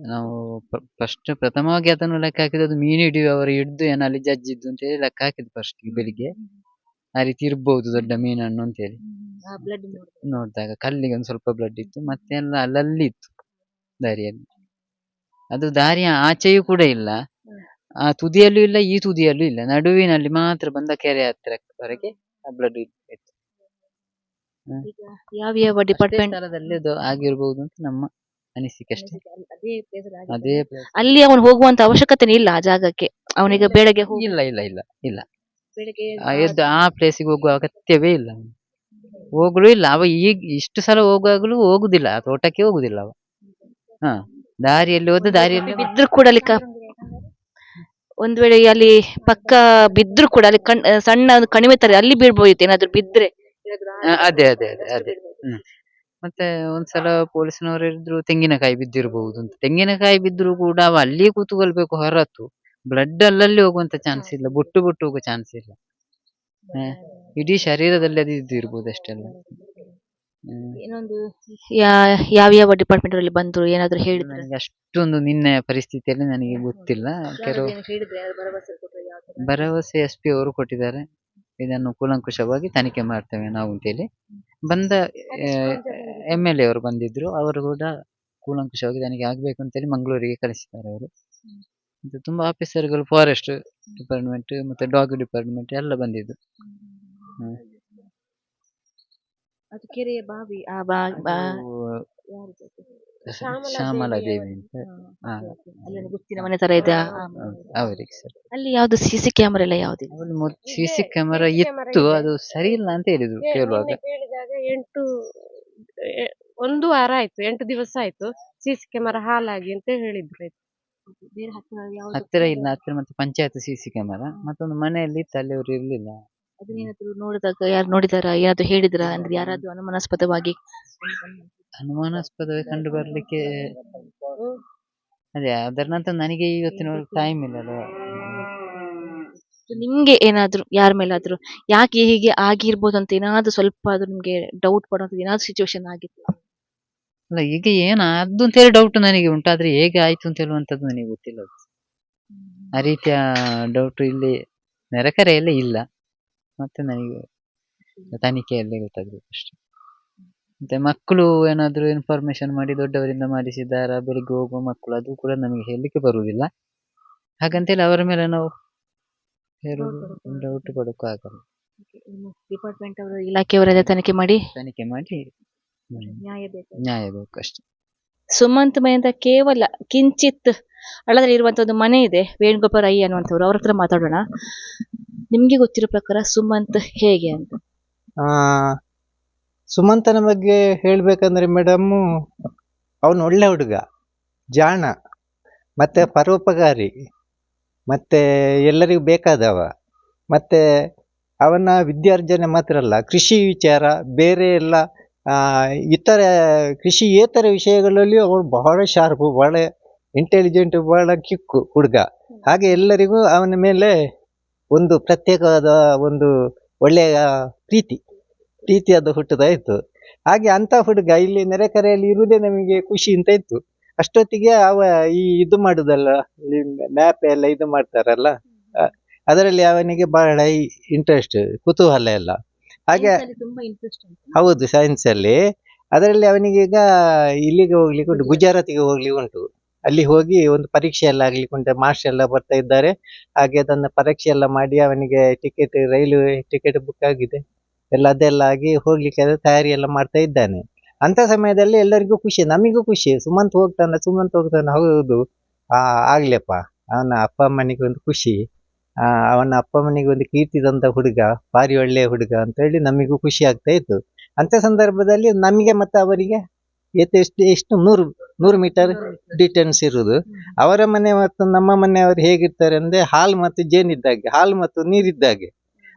ನಾವು ಫಸ್ಟ್ ಪ್ರಥಮವಾಗಿ ಅದನ್ನು ಲೆಕ್ಕ ಹಾಕಿದ್ದು ಅದು ಮೀನು ಹಿಡಿಯುವವರು ಹಿಡಿದು ಏನಲ್ಲಿ ಜಜ್ಜಿದ್ದು ಅಂತ ಹೇಳಿ ಲೆಕ್ಕ ಹಾಕಿದ್ದು ಫಸ್ಟ್ ಬೆಳಿಗ್ಗೆ. ಆ ರೀತಿ ಇರ್ಬಹುದು ದೊಡ್ಡ ಮೀನನ್ನು ಅಂತ ಹೇಳಿ ಬ್ಲಡ್ ನೋಡಿದಾಗ ಕಲ್ಲಿಗೆ ಒಂದು ಸ್ವಲ್ಪ ಬ್ಲಡ್ ಇತ್ತು ಮತ್ತೆ ಎಲ್ಲ ಅಲ್ಲಲ್ಲಿ ಇತ್ತು ದಾರಿಯಲ್ಲಿ. ಅದು ದಾರಿಯ ಆಚೆಯೂ ಕೂಡ ಇಲ್ಲ. ಆ ತುದಿಯಲ್ಲೂ ಇಲ್ಲ ಈ ತುದಿಯಲ್ಲೂ ಇಲ್ಲ. ನಡುವಿನಲ್ಲಿ ಮಾತ್ರ ಬಂದ ಕೆರೆ ಹತ್ತಿರವರೆಗೆ ಆ ಬ್ಲಡ್ ಇತ್ತು. ಯಾವ ಯಾವ ಡಿಪಾರ್ಟ್ಮೆಂಟ್ ಆಗಿರ್ಬೋದು ಅಂತ ನಮ್ಮ ಅನಿಸಿಕೆ ಅಷ್ಟೇ. ಅದೇ. ಅಲ್ಲಿ ಅವನು ಹೋಗುವಂತ ಅವಶ್ಯಕತೆ ಇಲ್ಲ ಆ ಜಾಗಕ್ಕೆ. ಅವನಿಗೆ ಬೇಡಗೆ ಹೋಗಿಲ್ಲ ಇಲ್ಲ ಇಲ್ಲ ಇಲ್ಲ. ಬೆಳಗ್ಗೆ ಆ ಎದ್ದು ಆ ಪ್ಲೇಸಿಗೆ ಹೋಗುವ ಅಗತ್ಯವೇ ಇಲ್ಲ. ಹೋಗ್ಲೂ ಇಲ್ಲ. ಅವ ಈಗ ಇಷ್ಟು ಸಲ ಹೋಗುವಾಗಲೂ ಹೋಗುದಿಲ್ಲ. ಆ ತೋಟಕ್ಕೆ ಹೋಗುದಿಲ್ಲ ಅವ. ಹಾ ದಾರಿಯಲ್ಲಿ ಹೋದ ದಾರಿಯಲ್ಲಿ ಬಿದ್ರು ಕೂಡ ಅಲ್ಲಿ ಕ- ಒಂದ್ ವೇಳೆ ಅಲ್ಲಿ ಪಕ್ಕ ಬಿದ್ರು ಕೂಡ ಅಲ್ಲಿ ಕಣ್ ಸಣ್ಣ ಒಂದು ಕಣಿವೆ ತರ ಅಲ್ಲಿ ಬೀಳ್ಬೋದಿತ್ತು ಏನಾದ್ರು ಬಿದ್ರೆ ಆ, ಅದೇ ಅದೇ ಅದೇ ಅದೇ. ಹ್ಮ್. ಮತ್ತೆ ಒಂದ್ಸಲ ಪೊಲೀಸ್ನವರು ಇದ್ರು ತೆಂಗಿನಕಾಯಿ ಬಿದ್ದಿರಬಹುದು ಅಂತ. ತೆಂಗಿನಕಾಯಿ ಬಿದ್ರು ಕೂಡ ಅವ ಅಲ್ಲಿ ಕೂತ್ಕೊಳ್ಬೇಕು ಹೊರತು. ಬ್ಲಡ್ ಅಲ್ಲಲ್ಲಿ ಹೋಗುವಂತ ಚಾನ್ಸ್ ಇಲ್ಲ ಬುಟ್ಟು ಬುಟ್ಟು ಹೋಗೋ ಚಾನ್ಸ್ ಇಲ್ಲ. ಇಡೀ ಶರೀರದಲ್ಲಿ ಅದು ಇದ್ದಿರ್ಬೋದು ಅಷ್ಟೆಲ್ಲ. ಯಾವ್ಯಾವ ಯಾವ ಯಾವ ಡಿಪಾರ್ಟ್ಮೆಂಟ್ ಅಲ್ಲಿ ಬಂದ್ರು ಏನಾದ್ರು ಹೇಳಿ ನನಗೆ ಅಷ್ಟೊಂದು ನಿನ್ನೆ ಪರಿಸ್ಥಿತಿಯಲ್ಲಿ ನನಗೆ ಗೊತ್ತಿಲ್ಲ. ಕೆಲವು ಭರವಸೆ ಎಸ್ ಪಿ ಅವರು ಕೊಟ್ಟಿದ್ದಾರೆ. ಇದನ್ನು ಕೂಲಂಕುಷವಾಗಿ ತನಿಖೆ ಮಾಡ್ತೇವೆ ನಾವು ಅಂತೇಳಿ ಬಂದ ಎಂ ಎಲ್ ಎ ಅವರು ಬಂದಿದ್ರು. ಅವರು ಕೂಡ ಕೂಲಂಕುಷವಾಗಿ ತನಿಖೆ ಆಗ್ಬೇಕು ಅಂತೇಳಿ ಮಂಗಳೂರಿಗೆ ಕಳಿಸಿದ್ದಾರೆ ಅವರು. ಮತ್ತೆ ತುಂಬಾ ಆಫೀಸರ್ಗಳು ಫಾರೆಸ್ಟ್ ಡಿಪಾರ್ಟ್ಮೆಂಟ್ ಮತ್ತೆ ಡಾಗ್ ಡಿಪಾರ್ಟ್ಮೆಂಟ್ ಎಲ್ಲ ಬಂದಿದ್ದು. ಹ್ಮ್. ಅದು ಕೆರೆಯ ಬಾವಿ ಆ ಬಾ- ಬಾ- ಅದು ಯಾರ ಜೊತೆ? ಶ್ಯಾಮಲಾ ದೇವಿ ಅಂತ. ಹಾ. ಗುತ್ತಿನ ಮನೆ ತರ ಇದೆ. ಆ- ಹೌದು, ಅವರಿಗೆ ಸರ್. ಅಲ್ಲಿ ಯಾವ್ದು ಸಿಸಿ ಕ್ಯಾಮರಾ ಎಲ್ಲ ಯಾವ್ದಿಲ್ಲ ಅವಳು ಸಿ ಸಿ ಕ್ಯಾಮರಾ ಇತ್ತು ಅದು ಸರಿ ಇಲ್ಲ ಅಂತ ಹೇಳಿದ್ರು ಕೇಳುವಾಗ. ಕೇಳಿದಾಗ ಎಂಟು ಎ- ಒಂದು ವಾರ ಆಯ್ತು ಎಂಟು ದಿವಸ ಆಯ್ತು ಸಿಸಿ ಕ್ಯಾಮರಾ ಹಾಳಾಗಿ ಅಂತ ಹೇಳಿದ್ರು ಆಯ್ತು. ಬೇರೆ ಹತ್ತಿರ ಯಾವ್ದು ಹತ್ತಿರ ಇಲ್ಲ ಹತ್ತಿರ ಮತ್ತೆ ಪಂಚಾಯತ್ ಸಿ ಸಿ ಕ್ಯಾಮರಾ ಮತ್ತೊಂದು ಮನೆಯಲ್ಲಿ ಇತ್ತು ಅಲ್ಲಿ ಅವರು ಇರ್ಲಿಲ್ಲ ಅದನ್ನೇನಾದ್ರು ನೋಡಿದಾಗ ಯಾರು ನೋಡಿದಾರ? ಏನಾದ್ರು ಹೇಳಿದ್ರ? ಅಂದ್ರೆ ಯಾರಾದ್ರೂ ಅನುಮಾನಾಸ್ಪದವಾಗಿ ಅನುಮಾನಾಸ್ಪದವಾಗಿ ಕಂಡು ಬರ್ಲಿಕ್ಕೆ ಅದೇ ಅದರ ನಂತರ ನನಗೆ ಇವತ್ತಿನ ಟೈಮ್ ಇಲ್ಲ ಅಲ್ವಾ ನಿಮ್ಗೆ ಏನಾದ್ರು ಯಾರ ಮೇಲಾದ್ರೂ ಯಾಕೆ ಹೀಗೆ ಆಗಿರ್ಬೋದು ಅಂತ ಏನಾದ್ರು ಸ್ವಲ್ಪ ಆದ್ರೂ ನಿಮ್ಗೆ ಡೌಟ್ ಪಡುವಂತ ಏನಾದ್ರು ಸಿಚುವೇಶನ್ ಆಗಿತ್ತು? ಅಲ್ಲ ಈಗ ಏನ ಅದು ಅಂತ ಹೇಳಿ ಡೌಟ್ ನನಗೆ ಉಂಟು. ಆದ್ರೆ ಹೇಗೆ ಆಯ್ತು ಅಂತ ಹೇಳುವಂತದ್ದು ನನಗೆ ಗೊತ್ತಿಲ್ಲ. ಆ ರೀತಿಯ ಡೌಟ್ ಇಲ್ಲಿ ನೆರೆಕರೆಯಲ್ಲಿ ಇಲ್ಲ. ಮತ್ತೆ ನನಗೆ ತನಿಖೆಯಲ್ಲಿ ಗೊತ್ತಾಗ್ಬೇಕು ಅಷ್ಟೇ. ಮತ್ತೆ ಮಕ್ಕಳು ಏನಾದರೂ ಇನ್ಫಾರ್ಮೇಶನ್ ಮಾಡಿ ದೊಡ್ಡವರಿಂದ ಮಾಡಿಸಿದಾರ ಬೆಳಿಗ್ಗೆ ಹೋಗುವ ಮಕ್ಕಳು ಅದು ಕೂಡ ನಮಗೆ ಹೇಳಲಿಕ್ಕೆ ಬರುವುದಿಲ್ಲ. ಹಾಗಂತೇಳಿ ಅವರ ಮೇಲೆ ನಾವು ಡೌಟ್ ಕೊಡೋಕ್ಕೂ ಆಗಲ್ಲ ಡಿಪಾರ್ಟ್ಮೆಂಟ್ ಅವರು ಇಲಾಖೆಯವರೆಲ್ಲ ತನಿಖೆ ಮಾಡಿ? ತನಿಖೆ ಮಾಡಿ. ನ್ಯಾಯ ಬೇಕು. ನ್ಯಾಯ ಬೇಕು ಅಷ್ಟೇ. ಸುಮಂತ್ ಮನೆಯಿಂದ ಕೇವಲ ಕಿಂಚಿತ್ ಹಳ್ಳದಲ್ಲಿ ಇರುವಂತ ಒಂದು ಮನೆ ಇದೆ ವೇಣುಗೋಪಾಲ್ ರೈ ಅನ್ನುವಂಥವ್ರು. ಅವ್ರ ಹತ್ರ ಮಾತಾಡೋಣ. ನಿಮ್ಗೆ ಗೊತ್ತಿರೋ ಪ್ರಕಾರ ಸುಮಂತ್ ಹೇಗೆ ಅಂತ? ಆ ಸುಮಂತನ ಬಗ್ಗೆ ಹೇಳ್ಬೇಕಂದ್ರೆ ಮೇಡಮ್ ಅವನು ಒಳ್ಳೆ ಹುಡುಗ ಜಾಣ ಮತ್ತೆ ಪರೋಪಕಾರಿ ಮತ್ತೆ ಎಲ್ಲರಿಗೂ ಬೇಕಾದವ ಮತ್ತೆ ಅವನ ವಿದ್ಯಾರ್ಜನೆ ಮಾತ್ರ ಅಲ್ಲ ಕೃಷಿ ವಿಚಾರ ಬೇರೆ ಎಲ್ಲ ಇತರ ಕೃಷಿ ಇತರ ವಿಷಯಗಳಲ್ಲಿ ಅವನು ಬಹಳ ಶಾರ್ಪು, ಬಹಳ ಇಂಟೆಲಿಜೆಂಟ್ ಬಹಳ ಕಿಕ್ಕು ಹುಡುಗ. ಹಾಗೆ ಎಲ್ಲರಿಗೂ ಅವನ ಮೇಲೆ ಒಂದು ಪ್ರತ್ಯೇಕವಾದ ಒಂದು ಒಳ್ಳೆಯ ಪ್ರೀತಿ ಪ್ರೀತಿ ಅದು ಹುಟ್ಟುತ್ತಾ ಇತ್ತು. ಹಾಗೆ ಅಂಥ ಹುಡುಗ ಇಲ್ಲಿ ನೆರೆಕರೆಯಲ್ಲಿ ಇರುವುದೇ ನಮಗೆ ಖುಷಿ ಅಂತ ಇತ್ತು. ಅಷ್ಟೊತ್ತಿಗೆ ಅವ ಈ ಇದು ಮಾಡುದಲ್ಲ ಮ್ಯಾಪ್ ಎಲ್ಲ ಇದು ಮಾಡ್ತಾರಲ್ಲ ಅದರಲ್ಲಿ ಅವನಿಗೆ ಬಹಳ ಇಂಟ್ರೆಸ್ಟ್ ಕುತೂಹಲ ಎಲ್ಲ. ಹಾಗೆ ತುಂಬಾ ಇಂಟ್ರೆಸ್ಟ್ ಹೌದು ಸೈನ್ಸ್ ಅಲ್ಲಿ. ಅದರಲ್ಲಿ ಅವನಿಗೆ ಈಗ ಇಲ್ಲಿಗೆ ಹೋಗ್ಲಿಕ್ಕೆ ಉಂಟು ಗುಜರಾತಿಗೆ ಹೋಗ್ಲಿಕ್ಕೆ ಉಂಟು. ಅಲ್ಲಿ ಹೋಗಿ ಒಂದು ಪರೀಕ್ಷೆ ಎಲ್ಲ ಆಗ್ಲಿಕ್ಕೆ ಉಂಟು ಮಾರ್ಕ್ಸ್ ಎಲ್ಲ ಬರ್ತಾ ಇದ್ದಾರೆ. ಹಾಗೆ ಅದನ್ನ ಪರೀಕ್ಷೆ ಎಲ್ಲ ಮಾಡಿ ಅವನಿಗೆ ಟಿಕೆಟ್ ರೈಲ್ವೆ ಟಿಕೆಟ್ ಬುಕ್ ಆಗಿದೆ. ಎಲ್ಲ ಅದೆಲ್ಲ ಆಗಿ ಹೋಗ್ಲಿಕ್ಕೆ ಅದು ತಯಾರಿ ಎಲ್ಲ ಮಾಡ್ತಾ ಇದ್ದಾನೆ. ಅಂತ ಸಮಯದಲ್ಲಿ ಎಲ್ಲರಿಗೂ ಖುಷಿ ನಮಿಗೂ ಖುಷಿ. ಸುಮಂತ್ ಹೋಗ್ತಾನೆ ಸುಮಂತ್ ಹೋಗ್ತಾನೆ ಹೌದು. ಆ ಆಗ್ಲಿಯಪ್ಪ. ಅವನ ಅಪ್ಪ ಅಮ್ಮನಿಗೆ ಒಂದು ಖುಷಿ. ಅವನ ಅಪ್ಪ ಮನೆಗೆ ಒಂದು ಕೀರ್ತಿ ತಂದ ಹುಡುಗ, ಭಾರಿ ಒಳ್ಳೆಯ ಹುಡುಗ ಅಂತ ಹೇಳಿ ನಮಿಗೂ ಖುಷಿ ಆಗ್ತಾ ಇತ್ತು. ಅಂತ ಸಂದರ್ಭದಲ್ಲಿ ನಮಗೆ ಮತ್ತೆ ಅವರಿಗೆ ಎಷ್ಟು ಎಷ್ಟು, ನೂರು ನೂರು ಮೀಟರ್ ಡಿಸ್ಟೆನ್ಸ್ ಇರುವುದು. ಅವರ ಮನೆ ಮತ್ತು ನಮ್ಮ ಮನೆಯವರು ಹೇಗಿರ್ತಾರೆ ಅಂದ್ರೆ ಹಾಲು ಮತ್ತು ಜೇನಿದ್ದಾಗೆ ಹಾಲು ಮತ್ತು ನೀರಿದ್ದಾಗೆ.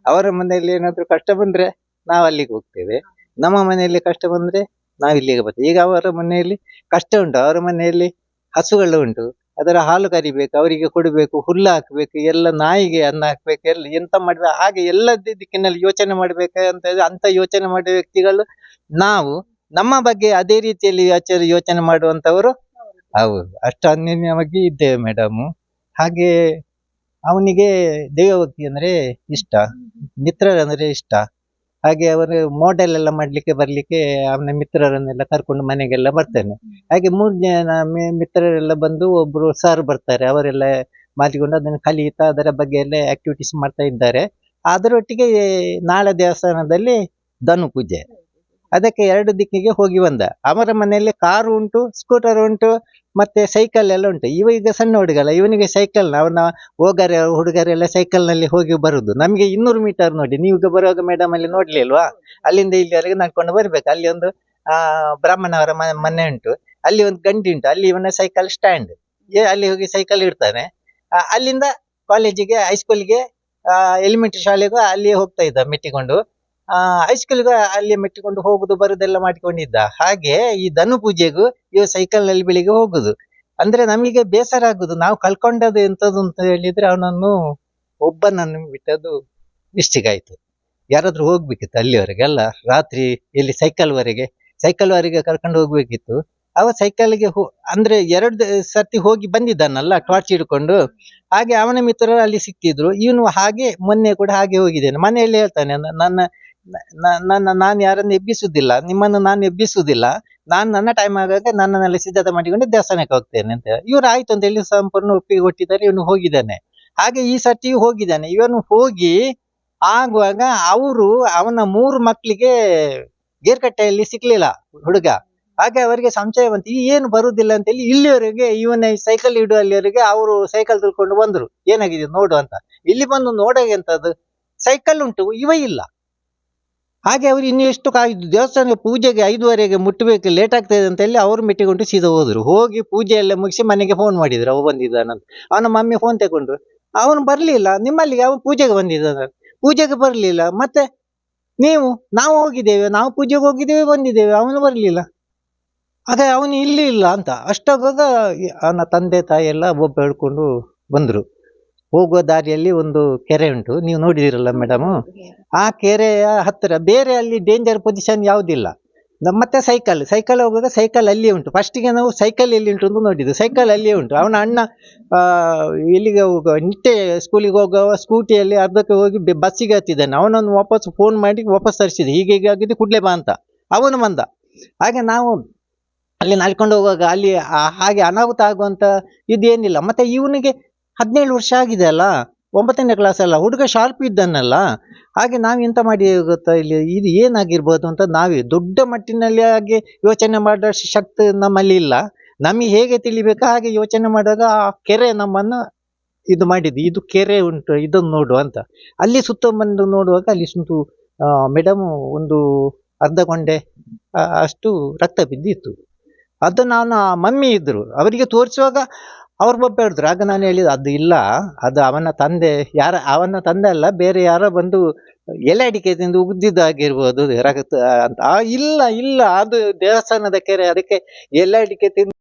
ಅವರ ಮನೆಯಲ್ಲಿ ಏನಾದರೂ ಕಷ್ಟ ಬಂದ್ರೆ ನಾವು ಅಲ್ಲಿಗೆ ಹೋಗ್ತೇವೆ. ನಮ್ಮ ಮನೆಯಲ್ಲಿ ಕಷ್ಟ ಬಂದ್ರೆ ನಾವು ಇಲ್ಲಿಗೆ ಬರ್ತೇವೆ. ಈಗ ಅವರ ಮನೆಯಲ್ಲಿ ಕಷ್ಟ ಉಂಟು. ಅವರ ಮನೆಯಲ್ಲಿ ಹಸುಗಳು ಉಂಟು. ಅದರ ಹಾಲು ಕರಿಬೇಕು ಅವರಿಗೆ ಕೊಡಬೇಕು ಹುಲ್ಲು ಹಾಕ್ಬೇಕು ಎಲ್ಲ ನಾಯಿಗೆ ಅನ್ನ ಹಾಕ್ಬೇಕು ಎಲ್ಲ ಎಂತ ಮಾಡಿದ ಹಾಗೆ ಎಲ್ಲ ದಿಕ್ಕಿನಲ್ಲಿ ಯೋಚನೆ ಮಾಡ್ಬೇಕು ಅಂತ ಯೋಚನೆ ಮಾಡುವ ವ್ಯಕ್ತಿಗಳು ನಾವು. ನಮ್ಮ ಬಗ್ಗೆ ಅದೇ ರೀತಿಯಲ್ಲಿ ಯೋಚನೆ ಯೋಚನೆ ಮಾಡುವಂತವರು ಹೌದು ಅಷ್ಟು ಅನ್ಯೋನ್ಯವಾಗಿ ಇದ್ದೇವೆ ಮೇಡಮ್ ಹಾಗೆ ಅವನಿಗೆ ದೇವಭಕ್ತಿ ಅಂದ್ರೆ ಇಷ್ಟ ಮಿತ್ರರಂದ್ರೆ ಇಷ್ಟ. ಹಾಗೆ ಅವರು ಮಾಡೆಲ್ ಎಲ್ಲ ಮಾಡ್ಲಿಕ್ಕೆ ಬರ್ಲಿಕ್ಕೆ ಅವನ ಮಿತ್ರರನ್ನೆಲ್ಲ ಕರ್ಕೊಂಡು ಮನೆಗೆಲ್ಲ ಬರ್ತೇನೆ. ಹಾಗೆ ಮೂರು ಜನ ಮಿತ್ರರೆಲ್ಲ ಬಂದು ಒಬ್ರು ಸರ್ ಬರ್ತಾರೆ. ಅವರೆಲ್ಲ ಮಾತಿಕೊಂಡು ಅದನ್ನು ಕಲಿಯುತ್ತಾ ಅದರ ಬಗ್ಗೆ ಎಲ್ಲ ಆಕ್ಟಿವಿಟೀಸ್ ಮಾಡ್ತಾ ಇದ್ದಾರೆ. ಅದರೊಟ್ಟಿಗೆ ನಾಳೆ ದೇವಸ್ಥಾನದಲ್ಲಿ ಧನು ಪೂಜೆ ಅದಕ್ಕೆ ಎರಡು ದಿಕ್ಕಿಗೆ ಹೋಗಿ ಬಂದ. ಅವರ ಮನೆಯಲ್ಲಿ ಕಾರು ಉಂಟು ಸ್ಕೂಟರ್ ಉಂಟು, ಮತ್ತೆ ಸೈಕಲ್ ಎಲ್ಲ ಉಂಟು. ಇವ ಈಗ ಸಣ್ಣ ಹುಡುಗಲ್ಲ, ಇವನಿಗೆ ಸೈಕಲ್ ಅವನ ಹೋಗರೆ, ಹುಡುಗರೆಲ್ಲ ಸೈಕಲ್ನಲ್ಲಿ ಹೋಗಿ ಬರುದು. ನಮಗೆ ಇನ್ನೂರು ಮೀಟರ್ ನೋಡಿ, ನೀವು ಈಗ ಬರುವಾಗ ಮೇಡಮ್ ಅಲ್ಲಿ ನೋಡ್ಲಿಲ್ವಾ ಅಲ್ಲಿಂದ ಇಲ್ಲಿವರೆಗೆ ನಡ್ಕೊಂಡು ಬರ್ಬೇಕು. ಅಲ್ಲಿ ಒಂದು, ಆ, ಬ್ರಾಹ್ಮಣವರ ಮನೆ ಉಂಟು. ಅಲ್ಲಿ ಒಂದು ಗಂಡಿ ಉಂಟು. ಅಲ್ಲಿ ಇವನ ಸೈಕಲ್ ಸ್ಟ್ಯಾಂಡ್ ಅಲ್ಲಿ ಹೋಗಿ ಸೈಕಲ್ ಇಡ್ತಾನೆ. ಅಲ್ಲಿಂದ ಕಾಲೇಜಿಗೆ ಹೈಸ್ಕೂಲ್ಗೆ ಎಲಿಮೆಂಟರಿ ಶಾಲೆಗೂ ಅಲ್ಲಿ ಹೋಗ್ತಾ ಇದ್ದ ಮೆಟ್ಟಿಕೊಂಡು. ಆ ಹೈಸ್ಕೂಲ್ಗೂ ಅಲ್ಲಿ ಮೆಟ್ಟಿಕೊಂಡು ಹೋಗುದು, ಬರುದೆಲ್ಲ ಮಾಡಿಕೊಂಡಿದ್ದ. ಹಾಗೆ ಈ ಧನು ಪೂಜೆಗೂ ಇವ ಸೈಕಲ್ನಲ್ಲಿ ಬೆಳಿಗ್ಗೆ ಹೋಗುದು. ಅಂದ್ರೆ ನಮಗೆ ಬೇಸರ ಆಗುದು. ನಾವು ಕಳ್ಕೊಂಡದ್ದು ಎಂತದ್ದು ಅಂತ ಹೇಳಿದ್ರೆ ಅವನನ್ನು ಒಬ್ಬನನ್ನು ಬಿಟ್ಟದ್ದು ಇಷ್ಟಿಗಾಯ್ತು ಯಾರಾದ್ರೂ ಹೋಗ್ಬೇಕಿತ್ತು ಅಲ್ಲಿವರೆಗೆ ಅಲ್ಲ? ರಾತ್ರಿ ಇಲ್ಲಿ ಸೈಕಲ್ ವರೆಗೆ? ಸೈಕಲ್ ವರೆಗೆ ಕರ್ಕೊಂಡು ಹೋಗ್ಬೇಕಿತ್ತು. ಅವ ಸೈಕಲ್ಗೆ ಹೋ, ಅಂದ್ರೆ ಎರಡು ಸರ್ತಿ ಹೋಗಿ ಬಂದಿದ್ದಾನಲ್ಲ ಟಾರ್ಚ್ ಹಿಡ್ಕೊಂಡು. ಹಾಗೆ ಅವನ ಮಿತ್ರರು ಅಲ್ಲಿ ಸಿಕ್ತಿದ್ರು ಇವನು ಹಾಗೆ ಮೊನ್ನೆ ಕೂಡ ಹಾಗೆ ಹೋಗಿದ್ದೇನೆ. ಮನೆಯಲ್ಲಿ ಹೇಳ್ತಾನೆ, ನನ್ನ ನನ್ನ ನಾನು ಯಾರನ್ನು ಎಬ್ಬಿಸುವುದಿಲ್ಲ, ನಿಮ್ಮನ್ನು ನಾನು ಎಬ್ಬಿಸುವುದಿಲ್ಲ. ನಾನು ನನ್ನ ಟೈಮ್ ಆಗಾಗ ನನ್ನನ್ನೆಲ್ಲ ಸಿದ್ಧತೆ ಮಾಡಿಕೊಂಡು ದೇವಸ್ಥಾನಕ್ಕೆ ಹೋಗ್ತೇನೆ ಅಂತ ಇವ್ರು ಆಯ್ತು ಅಂತ ಹೇಳಿ ಸಂಪೂರ್ಣ ಒಪ್ಪಿಗೆ ಕೊಟ್ಟಿದ್ದಾರೆ, ಇವನು ಹೋಗಿದ್ದಾನೆ. ಹಾಗೆ ಈ ಸರ್ತಿಯೂ ಹೋಗಿದ್ದಾನೆ. ಇವನು ಹೋಗಿ ಆಗುವಾಗ ಅವರು ಅವನ ಮೂರು ಮಕ್ಕಳಿಗೆ ಗೇರ್ಕಟ್ಟೆಯಲ್ಲಿ ಸಿಕ್ಕಲಿಲ್ಲ ಹುಡುಗ. ಹಾಗೆ ಅವರಿಗೆ ಸಂಶಯ ಬಂತು. ಈ ಏನು ಬರುವುದಿಲ್ಲ ಅಂತ ಹೇಳಿ ಇಲ್ಲಿವರೆಗೆ ಇವನ ಸೈಕಲ್ ಇಡುವಲ್ಲಿವರೆಗೆ ಅವರು ಸೈಕಲ್ ತಿಳ್ಕೊಂಡು ಬಂದರು. ಏನಾಗಿದೆ ನೋಡು ಅಂತ. ಇಲ್ಲಿ ಬಂದು ನೋಡೋಗೆ ಎಂತದ್ದು? ಸೈಕಲ್ ಉಂಟು, ಇವ ಇಲ್ಲ. ಹಾಗೆ ಅವರು ಇನ್ನು ಎಷ್ಟು ಕಾಯ್ದು ದೇವಸ್ಥಾನ ಪೂಜೆಗೆ ಐದುವರೆಗೆ ಮುಟ್ಟಬೇಕು ಲೇಟ್ ಆಗ್ತದೆ ಅಂತ ಹೇಳಿ ಅವರು ಮೆಟ್ಟಿಕೊಂಡು ಸೀದಾ ಹೋದರು. ಹೋಗಿ ಪೂಜೆ ಎಲ್ಲ ಮುಗಿಸಿ ಮನೆಗೆ ಫೋನ್ ಮಾಡಿದ್ರು ಅವ ಬಂದಿದ್ದಾನಂತ ಅವನ ಮಮ್ಮಿ ಫೋನ್ ತಗೊಂಡ್ರು. ಅವನು ಬರಲಿಲ್ಲ, ನಿಮ್ಮಲ್ಲಿಗೆ ಅವನು ಪೂಜೆಗೆ ಬಂದಿದ್ದಾನೆ. ಪೂಜೆಗೆ ಬರಲಿಲ್ಲ, ಮತ್ತೆ ನೀವು, ನಾವು ಹೋಗಿದ್ದೇವೆ, ನಾವು ಪೂಜೆಗೆ ಹೋಗಿದ್ದೇವೆ, ಬಂದಿದ್ದೇವೆ, ಅವನು ಬರಲಿಲ್ಲ. ಅದೇ ಅವನು ಇಲ್ಲಿ ಇಲ್ಲ ಅಂತ. ಅಷ್ಟಾಗುವಾಗ ಅವನ ತಂದೆ ತಾಯಿ ಎಲ್ಲ ಒಬ್ಬ ಹೇಳ್ಕೊಂಡು ಬಂದ್ರು. ಹೋಗುವ ದಾರಿಯಲ್ಲಿ ಒಂದು ಕೆರೆ ಉಂಟು. ನೀವು ನೋಡಿದಿರಲ್ಲ ಮೇಡಮ್ ಆ ಕೆರೆಯ ಹತ್ತಿರ ಬೇರೆ ಅಲ್ಲಿ ಡೇಂಜರ್ ಪೊಸಿಷನ್ ಯಾವುದಿಲ್ಲ. ಮತ್ತೆ ಸೈಕಲ್ ಸೈಕಲ್ ಹೋಗುವಾಗ ಸೈಕಲ್ ಅಲ್ಲಿಯೇ ಉಂಟು. ಫಸ್ಟಿಗೆ ನಾವು ಸೈಕಲ್ ಎಲ್ಲಿ ಉಂಟು ಅಂತ ನೋಡಿದ್ದು. ಸೈಕಲ್ ಅಲ್ಲಿಯೇ ಉಂಟು. ಅವನ ಅಣ್ಣ ಇಲ್ಲಿಗೆ ಹೋಗುವ, ನಿಟ್ಟೆ ಸ್ಕೂಲಿಗೆ ಹೋಗುವ ಸ್ಕೂಟಿಯಲ್ಲಿ ಅರ್ಧಕ್ಕೆ ಹೋಗಿ ಬಸ್ಸಿಗೆ ಹತ್ತಿದ್ದಾನೆ. ಅವನನ್ನು ವಾಪಸ್ ಫೋನ್ ಮಾಡಿ ವಾಪಸ್ ತರಿಸಿದೆ. ಹೀಗೆ ಹೀಗೆ ಆಗಿದೆ ಕೂಡಲೇ ಬಾ ಅಂತ. ಅವನು ಬಂದ. ಹಾಗೆ ನಾವು ಅಲ್ಲಿ ನಡ್ಕೊಂಡು ಹೋಗುವಾಗ ಅಲ್ಲಿ ಹಾಗೆ ಅನಾಹುತ ಆಗುವಂಥ ಇದೇನಿಲ್ಲ. ಮತ್ತೆ ಇವನಿಗೆ ಹದಿನೇಳು ವರ್ಷ ಆಗಿದೆ ಅಲ್ಲ, ಒಂಬತ್ತನೇ ಕ್ಲಾಸ್ ಅಲ್ಲ, ಹುಡುಗ ಶಾರ್ಪ್ ಇದ್ದಾನಲ್ಲ, ಹಾಗೆ ನಾವು ಎಂತ ಮಾಡಿ ಗೊತ್ತಾ ಇಲ್ಲಿ, ಇದು ಏನಾಗಿರ್ಬೋದು ಅಂತ ನಾವೇ ದೊಡ್ಡ ಮಟ್ಟಿನಲ್ಲಿ ಹಾಗೆ ಯೋಚನೆ ಮಾಡೋ ಶಕ್ತಿ ನಮ್ಮಲ್ಲಿ ಇಲ್ಲ. ನಮಗೆ ಹೇಗೆ ತಿಳಿಬೇಕು ಹಾಗೆ ಯೋಚನೆ ಮಾಡುವಾಗ ಆ ಕೆರೆ ನಮ್ಮನ್ನು ಇದು ಮಾಡಿದ್ದು, ಇದು ಕೆರೆ ಉಂಟು, ಇದನ್ನು ನೋಡು ಅಂತ. ಅಲ್ಲಿ ಸುತ್ತ ಬಂದು ನೋಡುವಾಗ ಅಲ್ಲಿ ಸುಂಟು ಮೇಡಮ್ ಒಂದು ಅರ್ಧ ಕೊಂಡೆ ಅಷ್ಟು ರಕ್ತ ಬಿದ್ದಿತ್ತು. ಅದು ನಾನು ಮಮ್ಮಿ ಇದ್ದರು ಅವರಿಗೆ ತೋರಿಸುವಾಗ ಅವ್ರು ಹೇಳಿದ್ರು, ಆಗ ನಾನು ಹೇಳಿದ ಅದು ಇಲ್ಲ, ಅದು ಅವನ ತಂದೆ, ಯಾರ, ಅವನ ತಂದೆ ಅಲ್ಲ, ಬೇರೆ ಯಾರೋ ಬಂದು ಎಲೆ ಅಡಿಕೆ ತಿಂದು ಉಗ್ದಿದ್ದಾಗಿರ್ಬೋದು ಅಂತ. ಇಲ್ಲ ಇಲ್ಲ, ಅದು ದೇವಸ್ಥಾನದ ಕೆರೆ, ಅದಕ್ಕೆ ಎಲೆ ಅಡಿಕೆ ತಿಂದು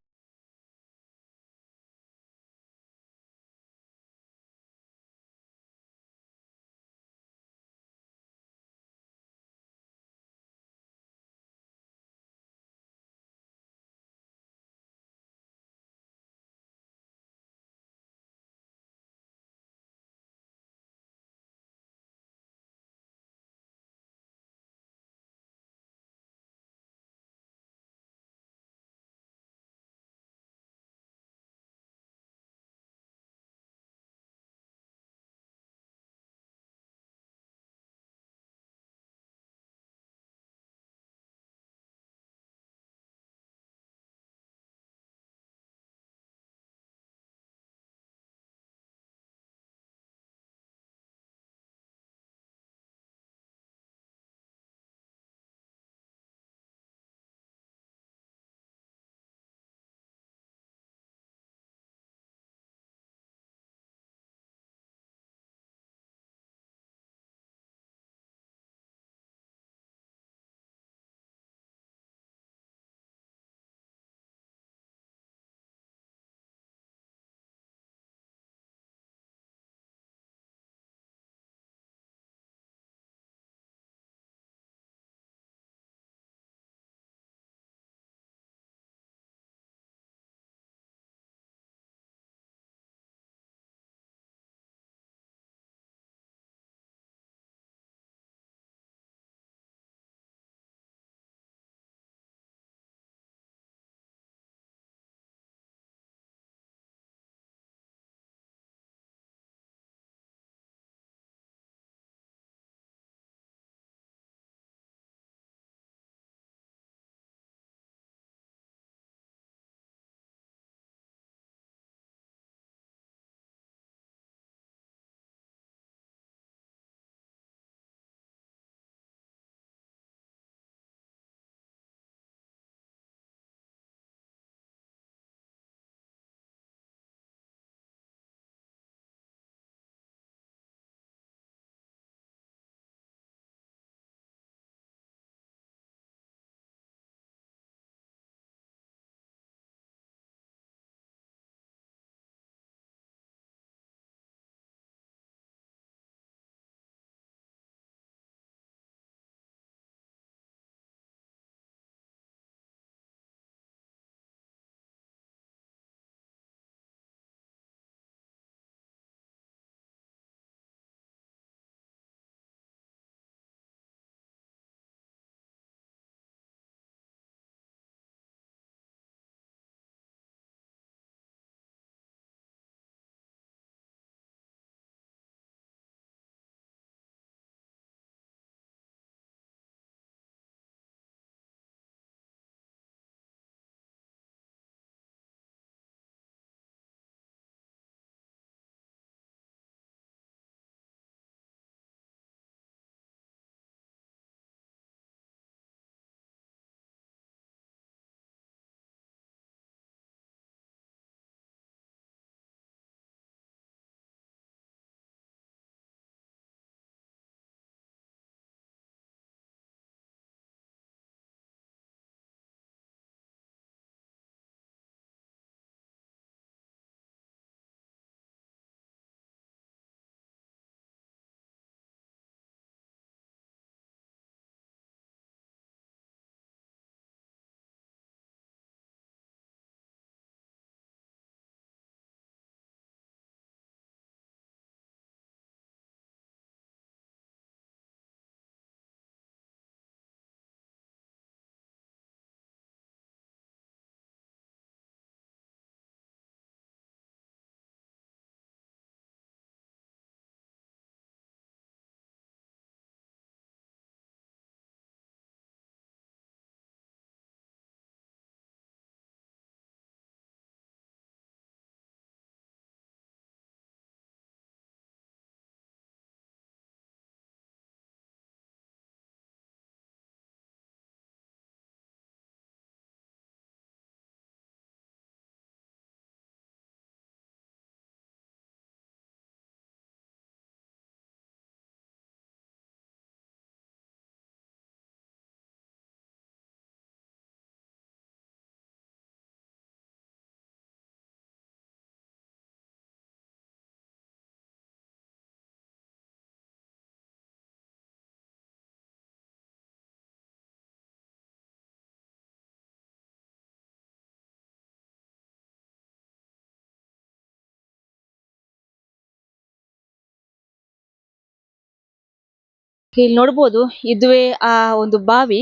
ಇಲ್ಲಿ ನೋಡಬಹುದು ಇದುವೇ ಆ ಒಂದು ಬಾವಿ.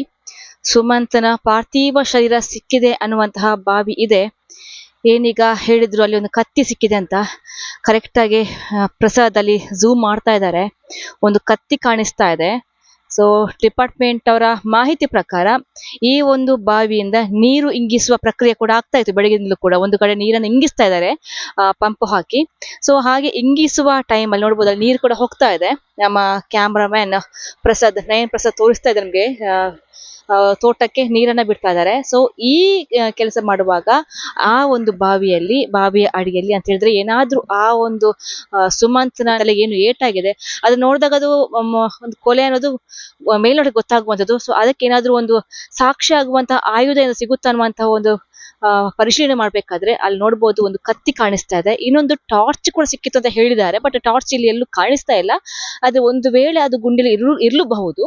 ಸುಮಂತನ ಪಾರ್ಥಿವ ಶರೀರ ಸಿಕ್ಕಿದೆ ಅನ್ನುವಂತಹ ಬಾವಿ ಇದೆ. ಏನೀಗ ಹೇಳಿದ್ರು ಅಲ್ಲಿ ಒಂದು ಕತ್ತಿ ಸಿಕ್ಕಿದೆ ಅಂತ. ಕರೆಕ್ಟಾಗಿ ಪ್ರಸಾದ್ ಅಲ್ಲಿ ಝೂಮ್ ಮಾಡ್ತಾ ಇದ್ದಾರೆ. ಒಂದು ಕತ್ತಿ ಕಾಣಿಸ್ತಾ ಇದೆ. ಸೊ ಡಿಪಾರ್ಟ್ಮೆಂಟ್ ಅವರ ಮಾಹಿತಿ ಪ್ರಕಾರ ಈ ಒಂದು ಬಾವಿಯಿಂದ ನೀರು ಇಂಗಿಸುವ ಪ್ರಕ್ರಿಯೆ ಕೂಡ ಆಗ್ತಾ ಇತ್ತು. ಬೆಳಗಿನಿಂದಲೂ ಕೂಡ ಒಂದು ಕಡೆ ನೀರನ್ನು ಇಂಗಿಸ್ತಾ ಇದ್ದಾರೆ ಪಂಪ್ ಹಾಕಿ. ಸೊ ಹಾಗೆ ಇಂಗಿಸುವ ಟೈಮಲ್ಲಿ ನೋಡ್ಬೋದು ಅಲ್ಲಿ ನೀರು ಕೂಡ ಹೋಗ್ತಾ ಇದೆ. ನಮ್ಮ ಕ್ಯಾಮ್ರಾಮ್ಯಾನ್ ಪ್ರಸಾದ್, ನಯನ್ ಪ್ರಸಾದ್ ತೋರಿಸ್ತಾ ಇದ್ದಾರೆ ನಮಗೆ. ತೋಟಕ್ಕೆ ನೀರನ್ನ ಬಿಡ್ತಾ ಇದ್ದಾರೆ. ಸೊ ಈ ಕೆಲಸ ಮಾಡುವಾಗ ಆ ಒಂದು ಬಾವಿಯಲ್ಲಿ, ಬಾವಿಯ ಅಡಿಯಲ್ಲಿ ಅಂತ ಹೇಳಿದ್ರೆ ಏನಾದ್ರೂ ಆ ಒಂದು ಸುಮಂತ್ನ ಏನು ಏಟಾಗಿದೆ, ಅದು ನೋಡಿದಾಗ ಅದು ಒಂದು ಕೊಲೆ ಅನ್ನೋದು ಮೇಲ್ನೋಟಕ್ಕೆ ಗೊತ್ತಾಗುವಂಥದ್ದು. ಸೊ ಅದಕ್ಕೆ ಏನಾದ್ರೂ ಒಂದು ಸಾಕ್ಷಿ ಆಗುವಂತಹ ಆಯುಧ ಏನು ಸಿಗುತ್ತಾ ಅನ್ನುವಂತಹ ಒಂದು ಪರಿಶೀಲನೆ ಮಾಡ್ಬೇಕಾದ್ರೆ ಅಲ್ಲಿ ನೋಡಬಹುದು ಒಂದು ಕತ್ತಿ ಕಾಣಿಸ್ತಾ ಇದೆ. ಇನ್ನೊಂದು ಟಾರ್ಚ್ ಕೂಡ ಸಿಕ್ಕಿತ್ತು ಅಂತ ಹೇಳಿದ್ದಾರೆ ಬಟ್ ಟಾರ್ಚ್ ಇಲ್ಲಿ ಎಲ್ಲೂ ಕಾಣಿಸ್ತಾ ಇಲ್ಲ. ಅದು ಒಂದು ವೇಳೆ ಅದು ಗುಂಡಿಲಿ ಇರು ಇರ್ಲೂಬಹುದು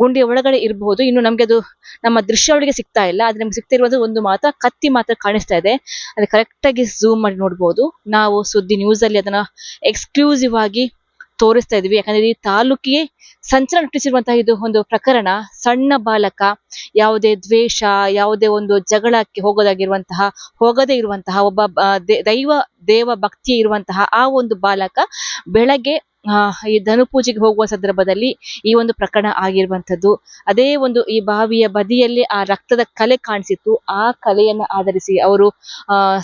ಗುಂಡಿ ಒಳಗಡೆ ಇರಬಹುದು. ಇನ್ನು ನಮ್ಗೆ ಅದು ನಮ್ಮ ದೃಶ್ಯಾವಳಿಗೆ ಸಿಗ್ತಾ ಇಲ್ಲ, ಆದ್ರೆ ನಮ್ಗೆ ಸಿಗ್ತಾ ಇರೋದು ಒಂದು ಮಾತ್ರ ಕತ್ತಿ ಮಾತ್ರ ಕಾಣಿಸ್ತಾ ಇದೆ. ಅದು ಕರೆಕ್ಟ್ ಆಗಿ ಝೂಮ್ ಮಾಡಿ ನೋಡಬಹುದು ನಾವು ಸುದ್ದಿ ನ್ಯೂಸ್ ಅಲ್ಲಿ ಅದನ್ನ ಎಕ್ಸ್ಕ್ಲೂಸಿವ್ ಆಗಿ ತೋರಿಸ್ತಾ ಇದೀವಿ. ಯಾಕಂದ್ರೆ ಈ ತಾಲೂಕಿಗೆ ಸಂಚಲನ ಹುಟ್ಟಿಸಿರುವಂತಹ ಇದು ಒಂದು ಪ್ರಕರಣ. ಸಣ್ಣ ಬಾಲಕ, ಯಾವುದೇ ದ್ವೇಷ, ಯಾವುದೇ ಒಂದು ಜಗಳಕ್ಕೆ ಹೋಗೋದಾಗಿರುವಂತಹ, ಹೋಗದೇ ಇರುವಂತಹ, ಒಬ್ಬ ದೈವ, ದೇವ ಭಕ್ತಿ ಇರುವಂತಹ ಆ ಒಂದು ಬಾಲಕ ಬೆಳಗ್ಗೆ ಈ ಧನು ಪೂಜೆಗೆ ಹೋಗುವ ಸಂದರ್ಭದಲ್ಲಿ ಈ ಒಂದು ಪ್ರಕರಣ ಆಗಿರುವಂಥದ್ದು. ಅದೇ ಒಂದು ಈ ಬಾವಿಯ ಬದಿಯಲ್ಲಿ ಆ ರಕ್ತದ ಕಲೆ ಕಾಣಿಸಿತ್ತು. ಆ ಕಲೆಯನ್ನ ಆಧರಿಸಿ ಅವರು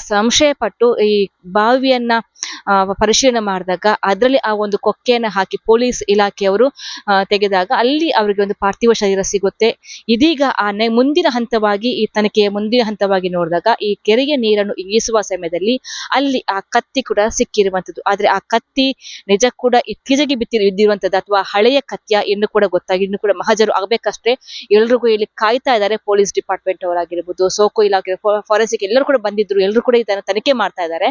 ಸಂಶಯ ಪಟ್ಟು ಈ ಬಾವಿಯನ್ನ ಪರಿಶೀಲನೆ ಮಾಡಿದಾಗ ಅದರಲ್ಲಿ ಆ ಒಂದು ಕೊಕ್ಕೆಯನ್ನು ಹಾಕಿ ಪೊಲೀಸ್ ಇಲಾಖೆಯವರು ತೆಗೆದಾಗ ಅಲ್ಲಿ ಅವರಿಗೆ ಒಂದು ಪಾರ್ಥಿವ ಶರೀರ ಸಿಗುತ್ತೆ. ಇದೀಗ ಆ ಮುಂದಿನ ಹಂತವಾಗಿ, ಈ ತನಿಖೆಯ ಮುಂದಿನ ಹಂತವಾಗಿ ನೋಡಿದಾಗ ಈ ಕೆರೆಯ ನೀರನ್ನು ಇಂಗಿಸುವ ಸಮಯದಲ್ಲಿ ಅಲ್ಲಿ ಆ ಕತ್ತಿ ಕೂಡ ಸಿಕ್ಕಿರುವಂತದ್ದು ಆದ್ರೆ ಆ ಕತ್ತಿ ನಿಜ ಕೂಡ ಇತ್ತೀಚೆಗೆ ಬಿತ್ತಿ ಬಿದ್ದಿರುವಂತದ್ದು ಅಥವಾ ಹಳೆಯ ಕತ್ಯ ಇನ್ನು ಕೂಡ ಗೊತ್ತಾಗಿ, ಇನ್ನು ಕೂಡ ಮಹಜರು ಆಗ್ಬೇಕಷ್ಟೇ. ಎಲ್ರಿಗೂ ಇಲ್ಲಿ ಕಾಯ್ತಾ ಇದ್ದಾರೆ ಪೊಲೀಸ್ ಡಿಪಾರ್ಟ್ಮೆಂಟ್ ಅವರಾಗಿರ್ಬೋದು, ಸೋಕು ಇಲಾಖೆ ಫಾರೆನ್ಸಿಕ್ ಎಲ್ಲರೂ ಕೂಡ ಬಂದಿದ್ರು ಎಲ್ಲರೂ ಕೂಡ ಇದನ್ನ ತನಿಖೆ ಮಾಡ್ತಾ ಇದ್ದಾರೆ.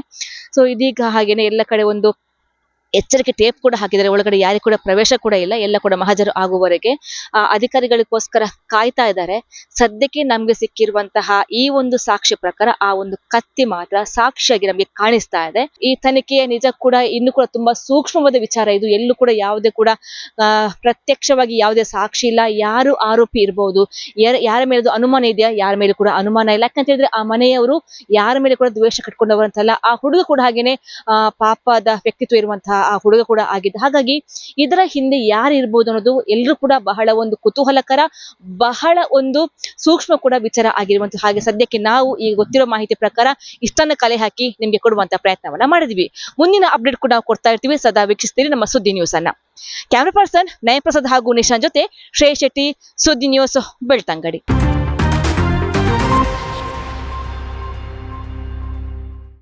ಸೊ ಇದೀಗ ಹಾಗೇನೆ ಎಲ್ಲ ಕಡೆ ಒಂದು ಎಚ್ಚರಿಕೆ ಟೇಪ್ ಕೂಡ ಹಾಕಿದ್ದಾರೆ. ಒಳಗಡೆ ಯಾರಿಗೂ ಕೂಡ ಪ್ರವೇಶ ಕೂಡ ಇಲ್ಲ. ಎಲ್ಲ ಕೂಡ ಮಹಾಜರು ಆಗುವವರೆಗೆ, ಆ, ಅಧಿಕಾರಿಗಳಿಗೋಸ್ಕರ ಕಾಯ್ತಾ ಇದ್ದಾರೆ. ಸದ್ಯಕ್ಕೆ ನಮ್ಗೆ ಸಿಕ್ಕಿರುವಂತಹ ಈ ಒಂದು ಸಾಕ್ಷಿ ಪ್ರಕಾರ, ಆ ಒಂದು ಕತ್ತಿ ಮಾತ್ರ ಸಾಕ್ಷಿಯಾಗಿ ನಮಗೆ ಕಾಣಿಸ್ತಾ ಇದೆ. ಈ ತನಿಖೆಯ ನಿಜ ಕೂಡ ಇನ್ನು ಕೂಡ ತುಂಬಾ ಸೂಕ್ಷ್ಮವಾದ ವಿಚಾರ ಇದು. ಎಲ್ಲೂ ಕೂಡ ಯಾವುದೇ ಕೂಡ ಪ್ರತ್ಯಕ್ಷವಾಗಿ ಯಾವುದೇ ಸಾಕ್ಷಿ ಇಲ್ಲ. ಯಾರು ಆರೋಪಿ ಇರಬಹುದು ಯಾರ ಮೇಲೆ ಅನುಮಾನ ಇದೆಯಾ? ಯಾರ ಮೇಲೆ ಕೂಡ ಅನುಮಾನ ಇಲ್ಲ. ಯಾಕಂತ ಹೇಳಿದ್ರೆ ಆ ಮನೆಯವರು ಯಾರ ಮೇಲೆ ಕೂಡ ದ್ವೇಷ ಕಟ್ಕೊಂಡವರಂತಲ್ಲ. ಆ ಹುಡುಗ ಕೂಡ ಹಾಗೇನೆ ಪಾಪದ ವ್ಯಕ್ತಿತ್ವ ಇರುವಂತಹ ಆ ಹುಡುಗ ಕೂಡ ಆಗಿದ್ದ. ಹಾಗಾಗಿ ಇದರ ಹಿಂದೆ ಯಾರು ಇರ್ಬೋದು ಅನ್ನೋದು ಎಲ್ಲರೂ ಕೂಡ ಬಹಳ ಒಂದು ಕುತೂಹಲಕರ, ಬಹಳ ಒಂದು ಸೂಕ್ಷ್ಮ ಕೂಡ ವಿಚಾರ ಆಗಿರುವಂತಹ ಹಾಗೆ ಸದ್ಯಕ್ಕೆ ನಾವು ಈ ಗೊತ್ತಿರೋ ಮಾಹಿತಿ ಪ್ರಕಾರ ಇಷ್ಟನ್ನ ಕಲೆ ಹಾಕಿ ನಿಮ್ಗೆ ಕೊಡುವಂತ ಪ್ರಯತ್ನವನ್ನ ಮಾಡಿದ್ವಿ. ಮುಂದಿನ ಅಪ್ಡೇಟ್ ಕೂಡ ಕೊಡ್ತಾ ಇರ್ತೀವಿ. ಸದಾ ವೀಕ್ಷಿಸ್ತೀರಿ ನಮ್ಮ ಸುದ್ದಿ ನ್ಯೂಸ್ ಅನ್ನ. ಕ್ಯಾಮ್ರಾ ಪರ್ಸನ್ ನಯನ್ ಹಾಗೂ ನಿಶಾನ್ ಜೊತೆ ಶ್ರೇಯ್ ಶೆಟ್ಟಿ, ಸುದ್ದಿ ನ್ಯೂಸ್ ಬೆಳ್ತಂಗಡಿ.